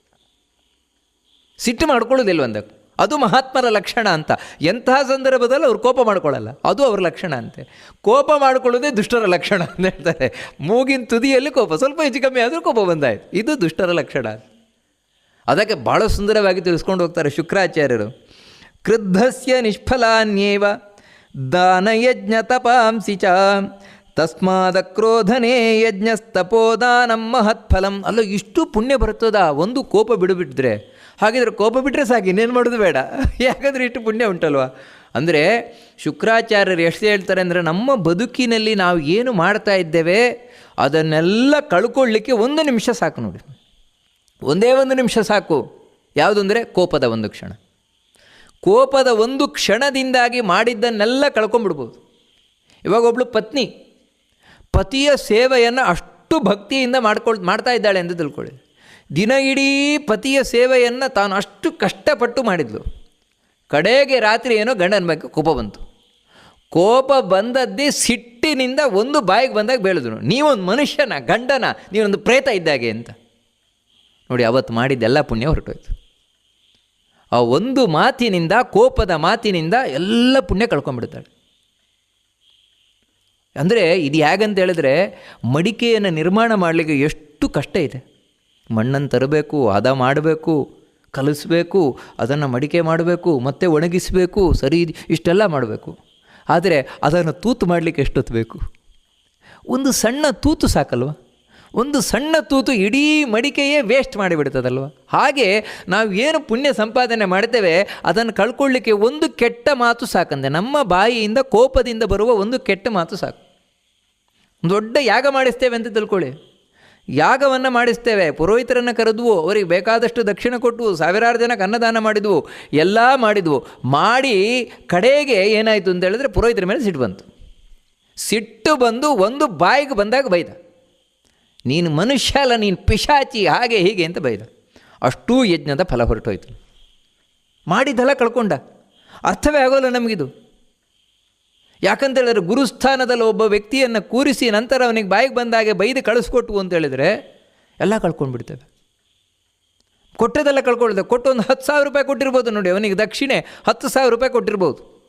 ಸಿಟ್ಟು ಮಾಡ್ಕೊಳ್ಳೋದಿಲ್ಲ ಒಂದಕ್ಕೆ. ಅದು ಮಹಾತ್ಮರ ಲಕ್ಷಣ ಅಂತ. ಎಂತಹ ಸಂದರ್ಭದಲ್ಲಿ ಅವ್ರು ಕೋಪ ಮಾಡ್ಕೊಳ್ಳಲ್ಲ. ಅದು ಅವ್ರ ಲಕ್ಷಣ ಅಂತೆ. ಕೋಪ ಮಾಡಿಕೊಳ್ಳೋದೇ ದುಷ್ಟರ ಲಕ್ಷಣ ಅಂತ ಹೇಳ್ತಾರೆ. ಮೂಗಿನ ತುದಿಯಲ್ಲಿ ಕೋಪ, ಸ್ವಲ್ಪ ಹೆಚ್ಚು ಕಮ್ಮಿ ಆದರೂ ಕೋಪ ಬಂದಾಯಿತು. ಇದು ದುಷ್ಟರ ಲಕ್ಷಣ ಅದಕ್ಕೆ ಭಾಳ ಸುಂದರವಾಗಿ ತಿಳಿಸ್ಕೊಂಡು ಹೋಗ್ತಾರೆ ಶುಕ್ರಾಚಾರ್ಯರು. ಕ್ರುದ್ಧಸ್ಯ ನಿಷ್ಫಲಾನ್ಯೇವ ದಾನಯಜ್ಞ ತಪಾಂಸಿ ಚ. ತಸ್ಮಾದ ಕ್ರೋಧನೇ ಯಜ್ಞಸ್ತಪೋದಾನಂ ಮಹತ್ಫಲಂ. ಅಲ್ಲ, ಇಷ್ಟು ಪುಣ್ಯ ಬರ್ತದ. ಒಂದು ಕೋಪ ಬಿಡುಬಿಟ್ಟಿದ್ರೆ ಹಾಗಿದ್ರೆ ಕೋಪ ಬಿಟ್ಟರೆ ಸಾಕು, ಇನ್ನೇನು ಮಾಡೋದು ಬೇಡ. ಯಾಕಂದರೆ ಇಷ್ಟು ಪುಣ್ಯ ಉಂಟಲ್ವ? ಅಂದರೆ ಶುಕ್ರಾಚಾರ್ಯರು ಎಷ್ಟು ಹೇಳ್ತಾರೆ ಅಂದರೆ, ನಮ್ಮ ಬದುಕಿನಲ್ಲಿ ನಾವು ಏನು ಮಾಡ್ತಾ ಇದ್ದೇವೆ, ಅದನ್ನೆಲ್ಲ ಕಳ್ಕೊಳ್ಳಿಕ್ಕೆ ಒಂದು ನಿಮಿಷ ಸಾಕು ನೋಡಿ. ಒಂದೇ ಒಂದು ನಿಮಿಷ ಸಾಕು. ಯಾವುದು ಅಂದರೆ ಕೋಪದ ಒಂದು ಕ್ಷಣ. ಕೋಪದ ಒಂದು ಕ್ಷಣದಿಂದಾಗಿ ಮಾಡಿದ್ದನ್ನೆಲ್ಲ ಕಳ್ಕೊಂಡ್ಬಿಡ್ಬೋದು. ಇವಾಗ ಒಬ್ಬಳು ಪತ್ನಿ, ಪತಿಯ ಸೇವೆಯನ್ನು ಅಷ್ಟು ಭಕ್ತಿಯಿಂದ ಮಾಡ್ಕೊಳ್, ಮಾಡ್ತಾ ಇದ್ದಾಳೆ ಎಂದು ತಿಳ್ಕೊಳ್ಳಿ. ದಿನ ಇಡೀ ಪತಿಯ ಸೇವೆಯನ್ನು ತಾನು ಅಷ್ಟು ಕಷ್ಟಪಟ್ಟು ಮಾಡಿದ್ಲು. ಕಡೆಗೆ ರಾತ್ರಿ ಏನೋ ಗಂಡನ ಬಗ್ಗೆ ಕೋಪ ಬಂತು. ಕೋಪ ಬಂದದ್ದೇ ಸಿಟ್ಟಿನಿಂದ ಒಂದು ಬಾಯಿಗೆ ಬಂದಾಗ ಬೆಳೆದ್ರು, ನೀವೊಂದು ಮನುಷ್ಯನ, ಗಂಡನ, ನೀವೊಂದು ಪ್ರೇತ ಇದ್ದಾಗೆ ಅಂತ. ನೋಡಿ, ಅವತ್ತು ಮಾಡಿದ್ದೆಲ್ಲ ಪುಣ್ಯ ಹೊರಟೋಯ್ತು. ಆ ಒಂದು ಮಾತಿನಿಂದ, ಕೋಪದ ಮಾತಿನಿಂದ ಎಲ್ಲ ಪುಣ್ಯ ಕಳ್ಕೊಂಡ್ಬಿಡ್ತಾಳೆ. ಅಂದರೆ ಇದು ಹೇಗಂತ ಹೇಳಿದ್ರೆ, ಮಡಿಕೆಯನ್ನು ನಿರ್ಮಾಣ ಮಾಡಲಿಕ್ಕೆ ಎಷ್ಟು ಕಷ್ಟ ಇದೆ. ಮಣ್ಣನ್ನು ತರಬೇಕು, ಹದ ಮಾಡಬೇಕು, ಕಲಿಸ್ಬೇಕು, ಅದನ್ನು ಮಡಿಕೆ ಮಾಡಬೇಕು, ಮತ್ತೆ ಒಣಗಿಸಬೇಕು, ಸರಿ ಇಷ್ಟೆಲ್ಲ ಮಾಡಬೇಕು. ಆದರೆ ಅದನ್ನು ತೂತು ಮಾಡಲಿಕ್ಕೆ ಎಷ್ಟೊತ್ತು ಬೇಕು? ಒಂದು ಸಣ್ಣ ತೂತು ಸಾಕಲ್ವ? ಒಂದು ಸಣ್ಣ ತೂತು ಇಡೀ ಮಡಿಕೆಯೇ ವೇಸ್ಟ್ ಮಾಡಿಬಿಡ್ತದಲ್ವ? ಹಾಗೆ ನಾವು ಏನು ಪುಣ್ಯ ಸಂಪಾದನೆ ಮಾಡ್ತೇವೆ, ಅದನ್ನು ಕಳ್ಕೊಳ್ಳಿಕ್ಕೆ ಒಂದು ಕೆಟ್ಟ ಮಾತು ಸಾಕಂದೆ. ನಮ್ಮ ಬಾಯಿಯಿಂದ, ಕೋಪದಿಂದ ಬರುವ ಒಂದು ಕೆಟ್ಟ ಮಾತು ಸಾಕು. ದೊಡ್ಡ ಯಾಗ ಮಾಡಿಸ್ತೇವೆ ಅಂತ ತಿಳ್ಕೊಳ್ಳಿ. ಯಾಗವನ್ನು ಮಾಡಿಸ್ತೇವೆ. ಪುರೋಹಿತರನ್ನು ಕರೆದ್ವು, ಅವರಿಗೆ ಬೇಕಾದಷ್ಟು ದಕ್ಷಿಣ ಕೊಟ್ಟು ಸಾವಿರಾರು ಜನಕ್ಕೆ ಅನ್ನದಾನ ಮಾಡಿದ್ವು, ಎಲ್ಲ ಮಾಡಿದ್ವು. ಮಾಡಿ ಕಡೆಗೆ ಏನಾಯಿತು ಅಂತ ಹೇಳಿದ್ರೆ ಪುರೋಹಿತರ ಮೇಲೆ ಸಿಟ್ಟು ಬಂತು. ಸಿಟ್ಟು ಬಂದು ಒಂದು ಬಾಯಿಗೆ ಬಂದಾಗ ಬೈದ. ನೀನು ಮನುಷ್ಯ ಅಲ್ಲ, ನೀನು ಪಿಶಾಚಿ, ಹಾಗೆ ಹೀಗೆ ಅಂತ ಬೈದ. ಅಷ್ಟೂ ಯಜ್ಞದ ಫಲ ಹೊರಟೋಯ್ತು. ಮಾಡಿದ್ದೆಲ್ಲ ಕಳ್ಕೊಂಡ. ಅರ್ಥವೇ ಆಗೋಲ್ಲ ನಮಗಿದು. ಯಾಕಂತ ಹೇಳಿದ್ರೆ ಗುರುಸ್ಥಾನದಲ್ಲಿ ಒಬ್ಬ ವ್ಯಕ್ತಿಯನ್ನು ಕೂರಿಸಿ ನಂತರ ಅವನಿಗೆ ಬಾಯಿಗೆ ಬಂದಾಗೆ ಬೈದು ಕಳಿಸ್ಕೊಟ್ಟು ಅಂತ ಹೇಳಿದರೆ ಎಲ್ಲ ಕಳ್ಕೊಂಡ್ಬಿಡ್ತೇವೆ ಕೊಟ್ಟದೆಲ್ಲ ಕಳ್ಕೊಳ್ತೇವೆ ಕೊಟ್ಟು ಒಂದು ಹತ್ತು ಸಾವಿರ ರೂಪಾಯಿ ಕೊಟ್ಟಿರ್ಬೋದು ನೋಡಿ, ಅವನಿಗೆ ದಕ್ಷಿಣೆ ಹತ್ತು ಸಾವಿರ ರೂಪಾಯಿ ಕೊಟ್ಟಿರ್ಬೋದು.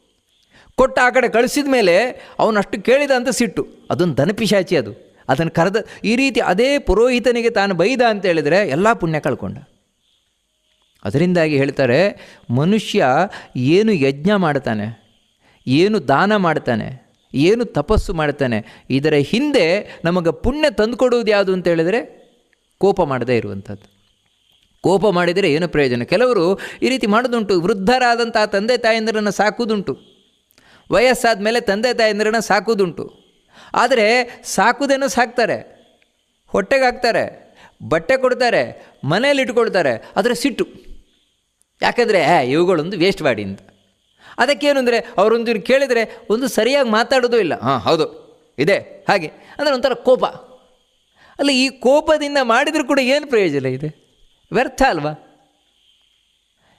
ಕೊಟ್ಟು ಆ ಕಡೆ ಕಳಿಸಿದ ಮೇಲೆ ಅವನಷ್ಟು ಕೇಳಿದ ಅಂತ ಸಿಟ್ಟು. ಅದೊಂದು ದನಪಿಶಾಚಿ ಅದು. ಅದನ್ನು ಕರೆದ, ಈ ರೀತಿ ಅದೇ ಪುರೋಹಿತನಿಗೆ ತಾನು ಬೈದ ಅಂತ ಹೇಳಿದರೆ ಎಲ್ಲ ಪುಣ್ಯ ಕಳ್ಕೊಂಡ. ಅದರಿಂದಾಗಿ ಹೇಳ್ತಾರೆ, ಮನುಷ್ಯ ಏನು ಯಜ್ಞ ಮಾಡ್ತಾನೆ? ಏನು ದಾನ ಮಾಡ್ತಾನೆ, ಏನು ತಪಸ್ಸು ಮಾಡ್ತಾನೆ, ಇದರ ಹಿಂದೆ ನಮಗೆ ಪುಣ್ಯ ತಂದುಕೊಡುವುದು ಯಾವುದು ಅಂತ ಹೇಳಿದರೆ ಕೋಪ ಮಾಡದೇ ಇರುವಂಥದ್ದು. ಕೋಪ ಮಾಡಿದರೆ ಏನು ಪ್ರಯೋಜನ? ಕೆಲವರು ಈ ರೀತಿ ಮಾಡೋದುಂಟು ವೃದ್ಧರಾದಂಥ ತಂದೆ ತಾಯಂದಿರನ್ನು ಸಾಕುವುದುಂಟು. ವಯಸ್ಸಾದ ಮೇಲೆ ತಂದೆ ತಾಯಂದಿರನ್ನು ಸಾಕುವುದುಂಟು. ಆದರೆ ಸಾಕುದೇನೋ ಸಾಕ್ತಾರೆ, ಹೊಟ್ಟೆಗೆ ಹಾಕ್ತಾರೆ, ಬಟ್ಟೆ ಕೊಡ್ತಾರೆ ಮನೇಲಿ ಇಟ್ಕೊಳ್ತಾರೆ, ಅದರ ಸಿಟ್ಟು. ಯಾಕಂದರೆ ಇವುಗಳೊಂದು ವೇಸ್ಟ್ ಮಾಡಿ ಅಂತ. ಅದಕ್ಕೇನು ಅಂದರೆ ಅವರೊಂದು ಕೇಳಿದರೆ ಒಂದು ಸರಿಯಾಗಿ ಮಾತಾಡೋದು ಇಲ್ಲ. ಹಾಂ, ಹೌದು. ಇದೆ. ಹಾಗೆ. ಅಂದರೆ ಒಂಥರ ಕೋಪ. ಅಲ್ಲ ಈ ಕೋಪದಿಂದ ಮಾಡಿದರೂ ಕೂಡ ಏನು ಪ್ರಯೋಜನ ಇದೆ? ವ್ಯರ್ಥ ಅಲ್ವಾ?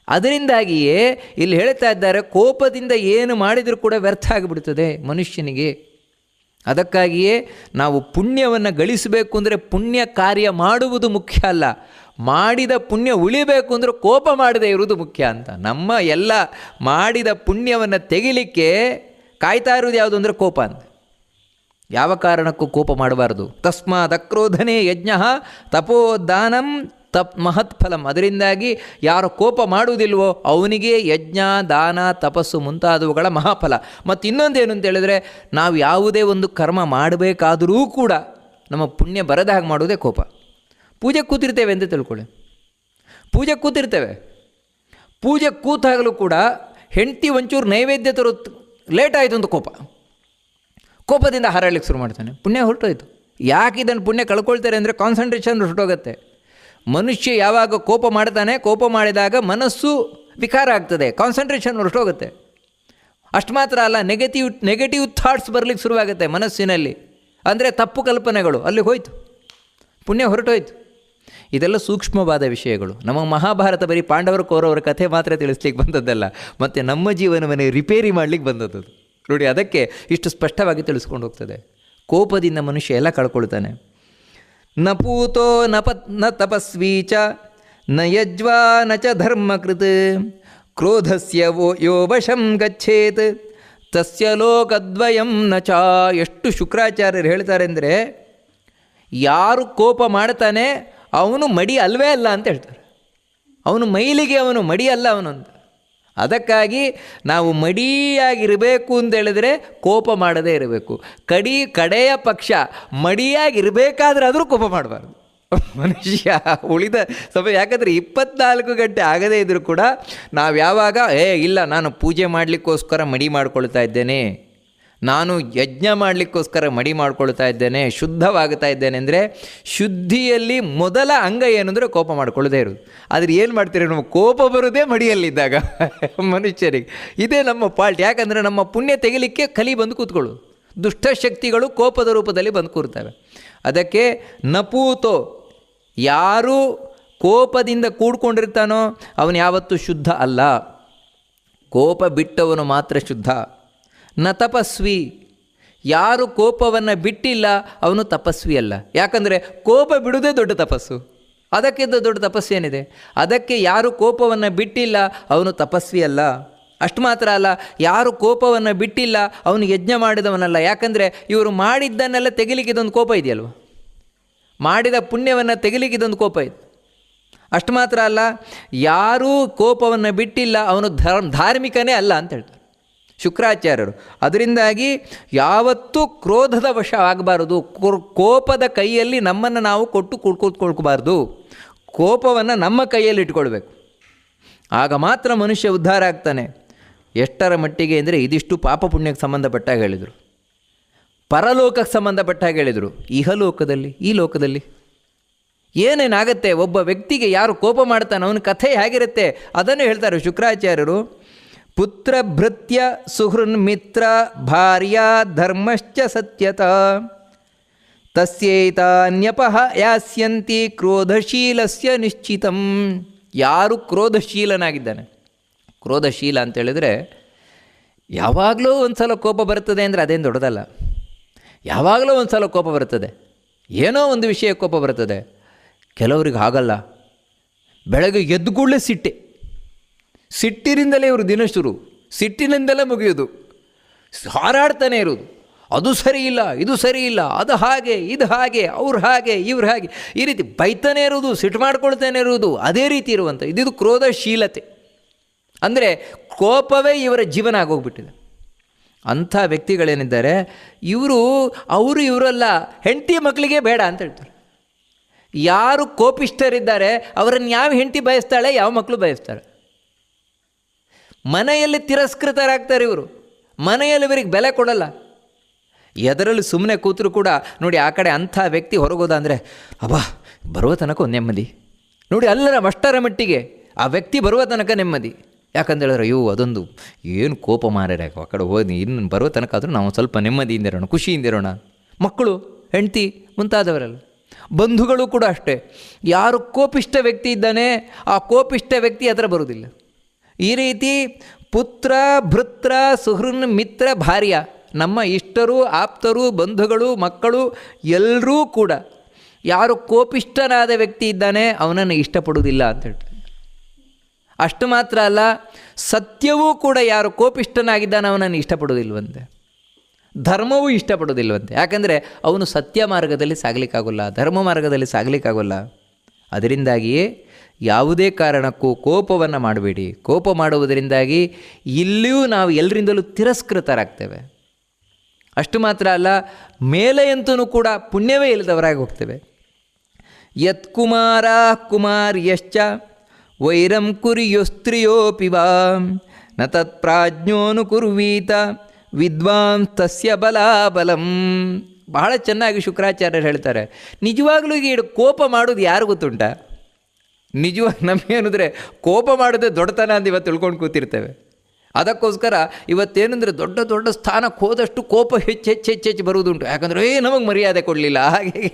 ಅದರಿಂದಾಗಿಯೇ ಇಲ್ಲಿ ಹೇಳ್ತಾ ಇದ್ದಾರೆ, ಕೋಪದಿಂದ ಏನು ಮಾಡಿದರೂ ಕೂಡ ವ್ಯರ್ಥ ಆಗಿಬಿಡ್ತದೆ ಮನುಷ್ಯನಿಗೆ. ಅದಕ್ಕಾಗಿಯೇ ನಾವು ಪುಣ್ಯವನ್ನು ಗಳಿಸಬೇಕು ಅಂದರೆ ಪುಣ್ಯ ಕಾರ್ಯ ಮಾಡುವುದು ಮುಖ್ಯ ಅಲ್ಲ. ಮಾಡಿದ ಪುಣ್ಯ ಉಳಿಬೇಕು ಅಂದರೂ ಕೋಪ ಮಾಡದೇ ಇರುವುದು ಮುಖ್ಯ ಅಂತ. ನಮ್ಮ ಎಲ್ಲ ಮಾಡಿದ ಪುಣ್ಯವನ್ನು ತೆಗಿಲಿಕ್ಕೆ ಕಾಯ್ತಾ ಇರುವುದು ಯಾವುದು ಅಂದರೆ ಕೋಪ ಅಂತ. ಯಾವ ಕಾರಣಕ್ಕೂ ಕೋಪ ಮಾಡಬಾರ್ದು. ತಸ್ಮಾತ್ ಅಕ್ರೋಧನೇ ಯಜ್ಞ ತಪೋದಾನಂ ತಪ್ ಮಹತ್ ಫಲಂ ಅದರಿಂದಾಗಿ ಯಾರು ಕೋಪ ಮಾಡುವುದಿಲ್ವೋ ಅವನಿಗೆ ಯಜ್ಞ, ದಾನ, ತಪಸ್ಸು ಮುಂತಾದವುಗಳ ಮಹಾಫಲ. ಮತ್ತು ಇನ್ನೊಂದೇನು ಅಂತ ಹೇಳಿದರೆ ನಾವು ಯಾವುದೇ ಒಂದು ಕರ್ಮ ಮಾಡಬೇಕಾದರೂ ಕೂಡ ನಮ್ಮ ಪುಣ್ಯ ಬರದ ಹಾಗೆ ಮಾಡುವುದೇ ಕೋಪ. ಪೂಜೆ ಕೂತಿರ್ತೇವೆ ಅಂತ ತಿಳ್ಕೊಳ್ಳಿ. ಪೂಜೆ ಕೂತಿರ್ತೇವೆ. ಪೂಜೆ ಕೂತಾಗಲೂ ಕೂಡ ಹೆಂಡತಿ ಒಂಚೂರು ನೈವೇದ್ಯ ತರೋ ಲೇಟ್ ಆಯಿತು ಅಂತ ಕೋಪ. ಕೋಪದಿಂದ ಹಾರಾಡ್ಲಿಕ್ಕೆ ಶುರು ಮಾಡ್ತಾನೆ. ಪುಣ್ಯ ಹೊರಟೋಯ್ತು. ಯಾಕೆ ಇದನ್ನು ಪುಣ್ಯ ಕಳ್ಕೊಳ್ತಾರೆ ಅಂದರೆ ಕಾನ್ಸಂಟ್ರೇಷನ್ ಹೊರಟೋಗುತ್ತೆ. ಮನುಷ್ಯ ಯಾವಾಗ ಕೋಪ ಮಾಡ್ತಾನೆ, ಕೋಪ ಮಾಡಿದಾಗ ಮನಸ್ಸು ವಿಕಾರ ಆಗ್ತದೆ ಕಾನ್ಸಂಟ್ರೇಷನ್ ಹೊರಟೋಗುತ್ತೆ. ಅಷ್ಟು ಮಾತ್ರ ಅಲ್ಲ ನೆಗೆಟಿವ್ ನೆಗೆಟಿವ್ ಥಾಟ್ಸ್ ಬರಲಿಕ್ಕೆ ಶುರುವಾಗುತ್ತೆ ಮನಸ್ಸಿನಲ್ಲಿ. ಅಂದರೆ ತಪ್ಪು ಕಲ್ಪನೆಗಳು, ಅಲ್ಲಿ ಹೋಯ್ತು. ಪುಣ್ಯ ಹೊರಟೋಯ್ತು. ಇದೆಲ್ಲ ಸೂಕ್ಷ್ಮವಾದ ವಿಷಯಗಳು. ನಮ್ಮ ಮಹಾಭಾರತ ಬರೀ ಪಾಂಡವರ ಕೋರವರ ಕಥೆ ಮಾತ್ರ ತಿಳಿಸ್ಲಿಕ್ಕೆ ಬಂದದ್ದಲ್ಲ, ಮತ್ತು ನಮ್ಮ ಜೀವನವನ್ನೇ ರಿಪೇರಿ ಮಾಡಲಿಕ್ಕೆ ಬಂದದ್ದು ನೋಡಿ, ಅದಕ್ಕೆ ಇಷ್ಟು ಸ್ಪಷ್ಟವಾಗಿ ತಿಳಿಸ್ಕೊಂಡು ಹೋಗ್ತದೆ. ಕೋಪದಿಂದ ಮನುಷ್ಯ ಎಲ್ಲ ಕಳ್ಕೊಳ್ತಾನೆ. ನ ಪೂತೋ ನ ಪತ್, ನ ತಪಸ್ವಿ ಚ, ನ ಯಜ್ವಾ ನ ಚ ಧರ್ಮಕೃತ್, ಕ್ರೋಧಸ್ಯ ವೋ ಯೋ ವಶಂ ಗಚ್ಚೇತ್ ತಸ್ಯ ಲೋಕದ್ವಯಂ ನ ಚ. ಎಷ್ಟು ಶುಕ್ರಾಚಾರ್ಯರು ಹೇಳ್ತಾರೆ ಅಂದರೆ, ಯಾರು ಕೋಪ ಮಾಡ್ತಾನೆ ಅವನು ಮಡಿ ಅಲ್ವೇ ಅಲ್ಲ ಅಂತ ಹೇಳ್ತಾರೆ. ಅವನು ಮೈಲಿಗೆ ಅವನು ಮಡಿ ಅಲ್ಲ ಅವನು ಅಂತ. ಅದಕ್ಕಾಗಿ ನಾವು ಮಡಿಯಾಗಿರಬೇಕು ಅಂತ ಹೇಳಿದರೆ ಕೋಪ ಮಾಡದೇ ಇರಬೇಕು. ಕಡಿ, ಕಡೆಯ ಪಕ್ಷ ಮಡಿಯಾಗಿರಬೇಕಾದ್ರೆ ಆದರೂ ಕೋಪ ಮಾಡಬಾರ್ದು. ಮನುಷ್ಯ ಉಳಿದ ಸಮಯ ಯಾಕಂದರೆ ಇಪ್ಪತ್ನಾಲ್ಕು ಗಂಟೆ ಆಗದೇ ಇದ್ದರೂ ಕೂಡ ನಾವು ಯಾವಾಗ, ಏ, ಇಲ್ಲ, ನಾನು ಪೂಜೆ ಮಾಡಲಿಕ್ಕೋಸ್ಕರ ಮಡಿ ಮಾಡ್ಕೊಳ್ತಾ ಇದ್ದೇನೆ. ನಾನು ಯಜ್ಞ ಮಾಡಲಿಕ್ಕೋಸ್ಕರ ಮಡಿ ಮಾಡ್ಕೊಳ್ತಾ ಇದ್ದೇನೆ, ಶುದ್ಧವಾಗ್ತಾ ಇದ್ದೇನೆ ಅಂದರೆ ಶುದ್ಧಿಯಲ್ಲಿ ಮೊದಲ ಅಂಗ ಏನಂದರೆ ಕೋಪ ಮಾಡ್ಕೊಳ್ಳೋದೇ ಇರೋದು. ಆದರೆ ಏನು ಮಾಡ್ತೀರಿ ನಮ್ಮ ಕೋಪ ಬರೋದೇ ಮಡಿಯಲ್ಲಿದ್ದಾಗ ಮನುಷ್ಯರಿಗೆ. ಇದೇ ನಮ್ಮ ಪಾಲ್ಟ್ ಯಾಕಂದರೆ ನಮ್ಮ ಪುಣ್ಯ ತೆಗಿಲಿಕ್ಕೆ ಕಲಿ ಬಂದು ಕೂತ್ಕೊಳ್ಳು ದುಷ್ಟಶಕ್ತಿಗಳು ಕೋಪದ ರೂಪದಲ್ಲಿ ಬಂದು ಕೂರ್ತವೆ. ಅದಕ್ಕೆ ನಪೂತೋ, ಯಾರು ಕೋಪದಿಂದ ಕೂಡ್ಕೊಂಡಿರ್ತಾನೋ ಅವನು ಯಾವತ್ತೂ ಶುದ್ಧ ಅಲ್ಲ. ಕೋಪ ಬಿಟ್ಟವನು ಮಾತ್ರ ಶುದ್ಧ. ನ ತಪಸ್ವಿ. ಯಾರು ಕೋಪವನ್ನು ಬಿಟ್ಟಿಲ್ಲ, ಅವನು ತಪಸ್ವಿ ಅಲ್ಲ. ಯಾಕಂದರೆ ಕೋಪ ಬಿಡುವುದೇ ದೊಡ್ಡ ತಪಸ್ಸು. ಅದಕ್ಕಿಂತ ದೊಡ್ಡ ತಪಸ್ಸು ಏನಿದೆ ಅದಕ್ಕೆ ಯಾರು ಕೋಪವನ್ನು ಬಿಟ್ಟಿಲ್ಲ, ಅವನು ತಪಸ್ವಿ ಅಲ್ಲ. ಅಷ್ಟು ಮಾತ್ರ ಅಲ್ಲ, ಯಾರು ಕೋಪವನ್ನು ಬಿಟ್ಟಿಲ್ಲ, ಅವನು ಯಜ್ಞ ಮಾಡಿದವನಲ್ಲ. ಯಾಕಂದರೆ ಇವರು ಮಾಡಿದ್ದನ್ನೆಲ್ಲ ತೆಗಿಲಿಕ್ಕೆ ಇದೊಂದು ಕೋಪ ಇದೆಯಲ್ವ? ಮಾಡಿದ ಪುಣ್ಯವನ್ನು ತೆಗಿಲಿಕ್ಕೆ ಇದೊಂದು ಕೋಪ ಇದೆ. ಅಷ್ಟು ಮಾತ್ರ ಅಲ್ಲ, ಯಾರೂ ಕೋಪವನ್ನು ಬಿಟ್ಟಿಲ್ಲ, ಅವನು ಧರ್ಮ ಧಾರ್ಮಿಕನೇ ಅಲ್ಲ ಅಂತ ಹೇಳ್ತಾರೆ. ಶುಕ್ರಾಚಾರ್ಯರು. ಅದರಿಂದಾಗಿ ಯಾವತ್ತೂ ಕ್ರೋಧದ ವಶ ಆಗಬಾರದು. ಕೋಪದ ಕೈಯಲ್ಲಿ ನಮ್ಮನ್ನು ನಾವು ಕೊಟ್ಟು ಕುಡ್ಕೊಳ್ಕೊಳ್ಬಾರ್ದು ಕೋಪವನ್ನು ನಮ್ಮ ಕೈಯಲ್ಲಿ ಇಟ್ಕೊಳ್ಬೇಕು. ಆಗ ಮಾತ್ರ ಮನುಷ್ಯ ಉದ್ಧಾರ ಆಗ್ತಾನೆ. ಎಷ್ಟರ ಮಟ್ಟಿಗೆ ಅಂದರೆ ಇದಿಷ್ಟು ಪಾಪ ಪುಣ್ಯಕ್ಕೆ ಸಂಬಂಧಪಟ್ಟಾಗ ಹೇಳಿದರು. ಪರಲೋಕಕ್ಕೆ ಸಂಬಂಧಪಟ್ಟಾಗ ಹೇಳಿದರು. ಇಹಲೋಕದಲ್ಲಿ, ಈ ಲೋಕದಲ್ಲಿ ಏನೇನಾಗತ್ತೆ? ಒಬ್ಬ ವ್ಯಕ್ತಿಗೆ ಯಾರು ಕೋಪ ಮಾಡ್ತಾನೆ, ಅವನ ಕಥೆ ಹೇಗಿರುತ್ತೆ? ಅದನ್ನು ಹೇಳ್ತಾರೆ ಶುಕ್ರಾಚಾರ್ಯರು. ಪುತ್ರ ಭೃತ್ಯ ಸುಹೃನ್ ಮಿತ್ರ ಭಾರ್ಯ ಧರ್ಮಶ್ಚ ಸತ್ಯತ. ತಸ್ಯೈತಾನ್ಯಪಹ ಯಾಸ್ಯಂತಿ ಕ್ರೋಧಶೀಲಸ್ಯ ನಿಶ್ಚಿತಂ. ಯಾರು ಕ್ರೋಧಶೀಲನಾಗಿದ್ದಾನೆ? ಕ್ರೋಧಶೀಲ ಅಂತ ಹೇಳಿದ್ರೆ ಯಾವಾಗಲೂ ಒಂದು ಸಲ ಕೋಪ ಬರ್ತದೆ ಅಂದರೆ ಅದೇನು ದೊಡ್ಡದಲ್ಲ. ಯಾವಾಗಲೂ ಒಂದು ಸಲ ಕೋಪ ಬರ್ತದೆ. ಏನೋ ಒಂದು ವಿಷಯ ಕೋಪ ಬರ್ತದೆ. ಕೆಲವ್ರಿಗೆ ಆಗಲ್ಲ. ಬೆಳಗ್ಗೆ ಎದ್ದು ಸಿಟ್ಟೆ. ಸಿಟ್ಟಿನಿಂದಲೇ ಇವರು ದಿನ ಶುರು. ಸಿಟ್ಟಿನಿಂದಲೇ ಮುಗಿಯೋದು. ಹಾರಾಡ್ತಾನೆ ಇರೋದು ಅದು ಸರಿ ಇಲ್ಲ, ಇದು ಸರಿ ಇಲ್ಲ, ಅದು ಹಾಗೆ, ಇದು ಹಾಗೆ, ಅವ್ರು ಹಾಗೆ, ಇವ್ರು ಹಾಗೆ. ಈ ರೀತಿ ಬೈತಾನೆ ಇರೋದು ಸಿಟ್ಟು ಮಾಡ್ಕೊಳ್ತಾನೆ ಇರೋದು ಅದೇ ರೀತಿ ಇರುವಂಥ ಇದಿದು ಕ್ರೋಧಶೀಲತೆ. ಅಂದರೆ ಕೋಪವೇ ಇವರ ಜೀವನ ಆಗೋಗ್ಬಿಟ್ಟಿದೆ. ಅಂಥ ವ್ಯಕ್ತಿಗಳೇನಿದ್ದಾರೆ, ಇವರು, ಅವರು ಇವರಲ್ಲ ಹೆಂಡತಿ ಮಕ್ಕಳಿಗೆ ಬೇಡ ಅಂತ ಹೇಳ್ತಾರೆ. ಯಾರು ಕೋಪಿಷ್ಠರಿದ್ದಾರೆ, ಅವರನ್ನು ಯಾವ ಹೆಂಡತಿ ಬಯಸ್ತಾಳೆ, ಯಾವ ಮಕ್ಕಳು ಬಯಸ್ತಾರೆ. ಮನೆಯಲ್ಲಿ ತಿರಸ್ಕೃತರಾಗ್ತಾರೆ ಇವರು. ಮನೆಯಲ್ಲಿ ಇವರಿಗೆ ಬೆಲೆ ಕೊಡಲ್ಲ. ಎದರಲ್ಲಿ ಸುಮ್ಮನೆ ಕೂತರು ಕೂಡ ನೋಡಿ ಆ ಕಡೆ ಅಂಥ ವ್ಯಕ್ತಿ ಹೊರಗೋದ ಅಂದರೆ, ಅಬ್ಬಾ, ಬರುವ ತನಕ ನೆಮ್ಮದಿ. ನೋಡಿ ಅಲ್ಲರ ಅಷ್ಟರ ಮಟ್ಟಿಗೆ ಆ ವ್ಯಕ್ತಿ ಬರುವ ತನಕ ನೆಮ್ಮದಿ. ಯಾಕಂದೇಳಿದ್ರೆ ಅಯ್ಯೋ, ಅದೊಂದು ಏನು ಕೋಪ ಮಾರ್ಯಾರ ಆ ಕಡೆ ಹೋದಿ ಇನ್ನು ಬರುವ ತನಕ ಆದರೂ ನಾವು ಸ್ವಲ್ಪ ನೆಮ್ಮದಿಯಿಂದ ಇರೋಣ, ಖುಷಿಯಿಂದ ಇರೋಣ. ಮಕ್ಕಳು, ಹೆಂಡ್ತಿ ಮುಂತಾದವರೆಲ್ಲ. ಬಂಧುಗಳು ಕೂಡ ಅಷ್ಟೇ. ಯಾರು ಕೋಪಿಷ್ಟ ವ್ಯಕ್ತಿ ಇದ್ದಾನೆ, ಆ ಕೋಪಿಷ್ಟ ವ್ಯಕ್ತಿ ಹತ್ರ ಬರುವುದಿಲ್ಲ ಈ ರೀತಿ ಪುತ್ರ, ಭೃತ್ರ, ಸುಹೃನ್, ಮಿತ್ರ, ಭಾರ್ಯ, ನಮ್ಮ ಇಷ್ಟರು, ಆಪ್ತರು, ಬಂಧುಗಳು, ಮಕ್ಕಳು ಎಲ್ಲರೂ ಕೂಡ ಯಾರು ಕೋಪಿಷ್ಟನಾದ ವ್ಯಕ್ತಿ ಇದ್ದಾನೆ ಅವನನ್ನು ಇಷ್ಟಪಡುವುದಿಲ್ಲ ಅಂತ ಹೇಳ್ತಾರೆ. ಅಷ್ಟು ಮಾತ್ರ ಅಲ್ಲ, ಸತ್ಯವೂ ಕೂಡ ಯಾರು ಕೋಪಿಷ್ಟನಾಗಿದ್ದಾನೆ ಅವನನ್ನು ಇಷ್ಟಪಡೋದಿಲ್ವಂತೆ ಧರ್ಮವೂ ಇಷ್ಟಪಡೋದಿಲ್ವಂತೆ ಯಾಕಂದರೆ ಅವನು ಸತ್ಯ ಮಾರ್ಗದಲ್ಲಿ ಸಾಗಲಿಕ್ಕಾಗೋಲ್ಲ, ಧರ್ಮ ಮಾರ್ಗದಲ್ಲಿ ಸಾಗಲಿಕ್ಕಾಗೋಲ್ಲ. ಅದರಿಂದಾಗಿಯೇ ಯಾವುದೇ ಕಾರಣಕ್ಕೂ ಕೋಪವನ್ನು ಮಾಡಬೇಡಿ. ಕೋಪ ಮಾಡುವುದರಿಂದಾಗಿ ಇಲ್ಲಿಯೂ ನಾವು ಎಲ್ಲರಿಂದಲೂ ತಿರಸ್ಕೃತರಾಗ್ತೇವೆ. ಅಷ್ಟು ಮಾತ್ರ ಅಲ್ಲ ಮೇಲೆಯಂತೂ ಕೂಡ ಪುಣ್ಯವೇ ಇಲ್ಲದವರಾಗಿ ಹೋಗ್ತೇವೆ. ಯತ್ಕುಮಾರ ಕುಮಾರ್ಯಶ್ಚ ವೈರಂ ಕುರಿಯೊಸ್ತ್ರಿಯೋಪಿ ವಾ, ನ ತತ್ಪ್ರಾಜ್ಞೋನುಕುರ್ವೀತ ವಿದ್ವಾಂಸ್ ತಸ್ಯ ಬಲಾಬಲಂ. ಬಹಳ ಚೆನ್ನಾಗಿ ಶುಕ್ರಾಚಾರ್ಯರು ಹೇಳ್ತಾರೆ. ನಿಜವಾಗ್ಲೂ ಈ ಕೋಪ ಮಾಡೋದು ಯಾರು ಗೊತ್ತುಂಟ ನಿಜವಾಗಿ ನಮಗೇನಿದ್ರೆ ಕೋಪ ಮಾಡದೆ ದೊಡ್ಡತನ ಅಂತ ಇವತ್ತು ತಿಳ್ಕೊಂಡು ಕೂತಿರ್ತೇವೆ. ಅದಕ್ಕೋಸ್ಕರ ಇವತ್ತೇನೆಂದರೆ ದೊಡ್ಡ ದೊಡ್ಡ ಸ್ಥಾನಕ್ಕೆ ಹೋದಷ್ಟು ಕೋಪ ಹೆಚ್ಚು ಹೆಚ್ಚು ಹೆಚ್ಚು ಹೆಚ್ಚು ಬರುವುದುಂಟು. ಯಾಕಂದರೆ, ಏ, ನಮಗೆ ಮರ್ಯಾದೆ ಕೊಡಲಿಲ್ಲ. ಹಾಗೆ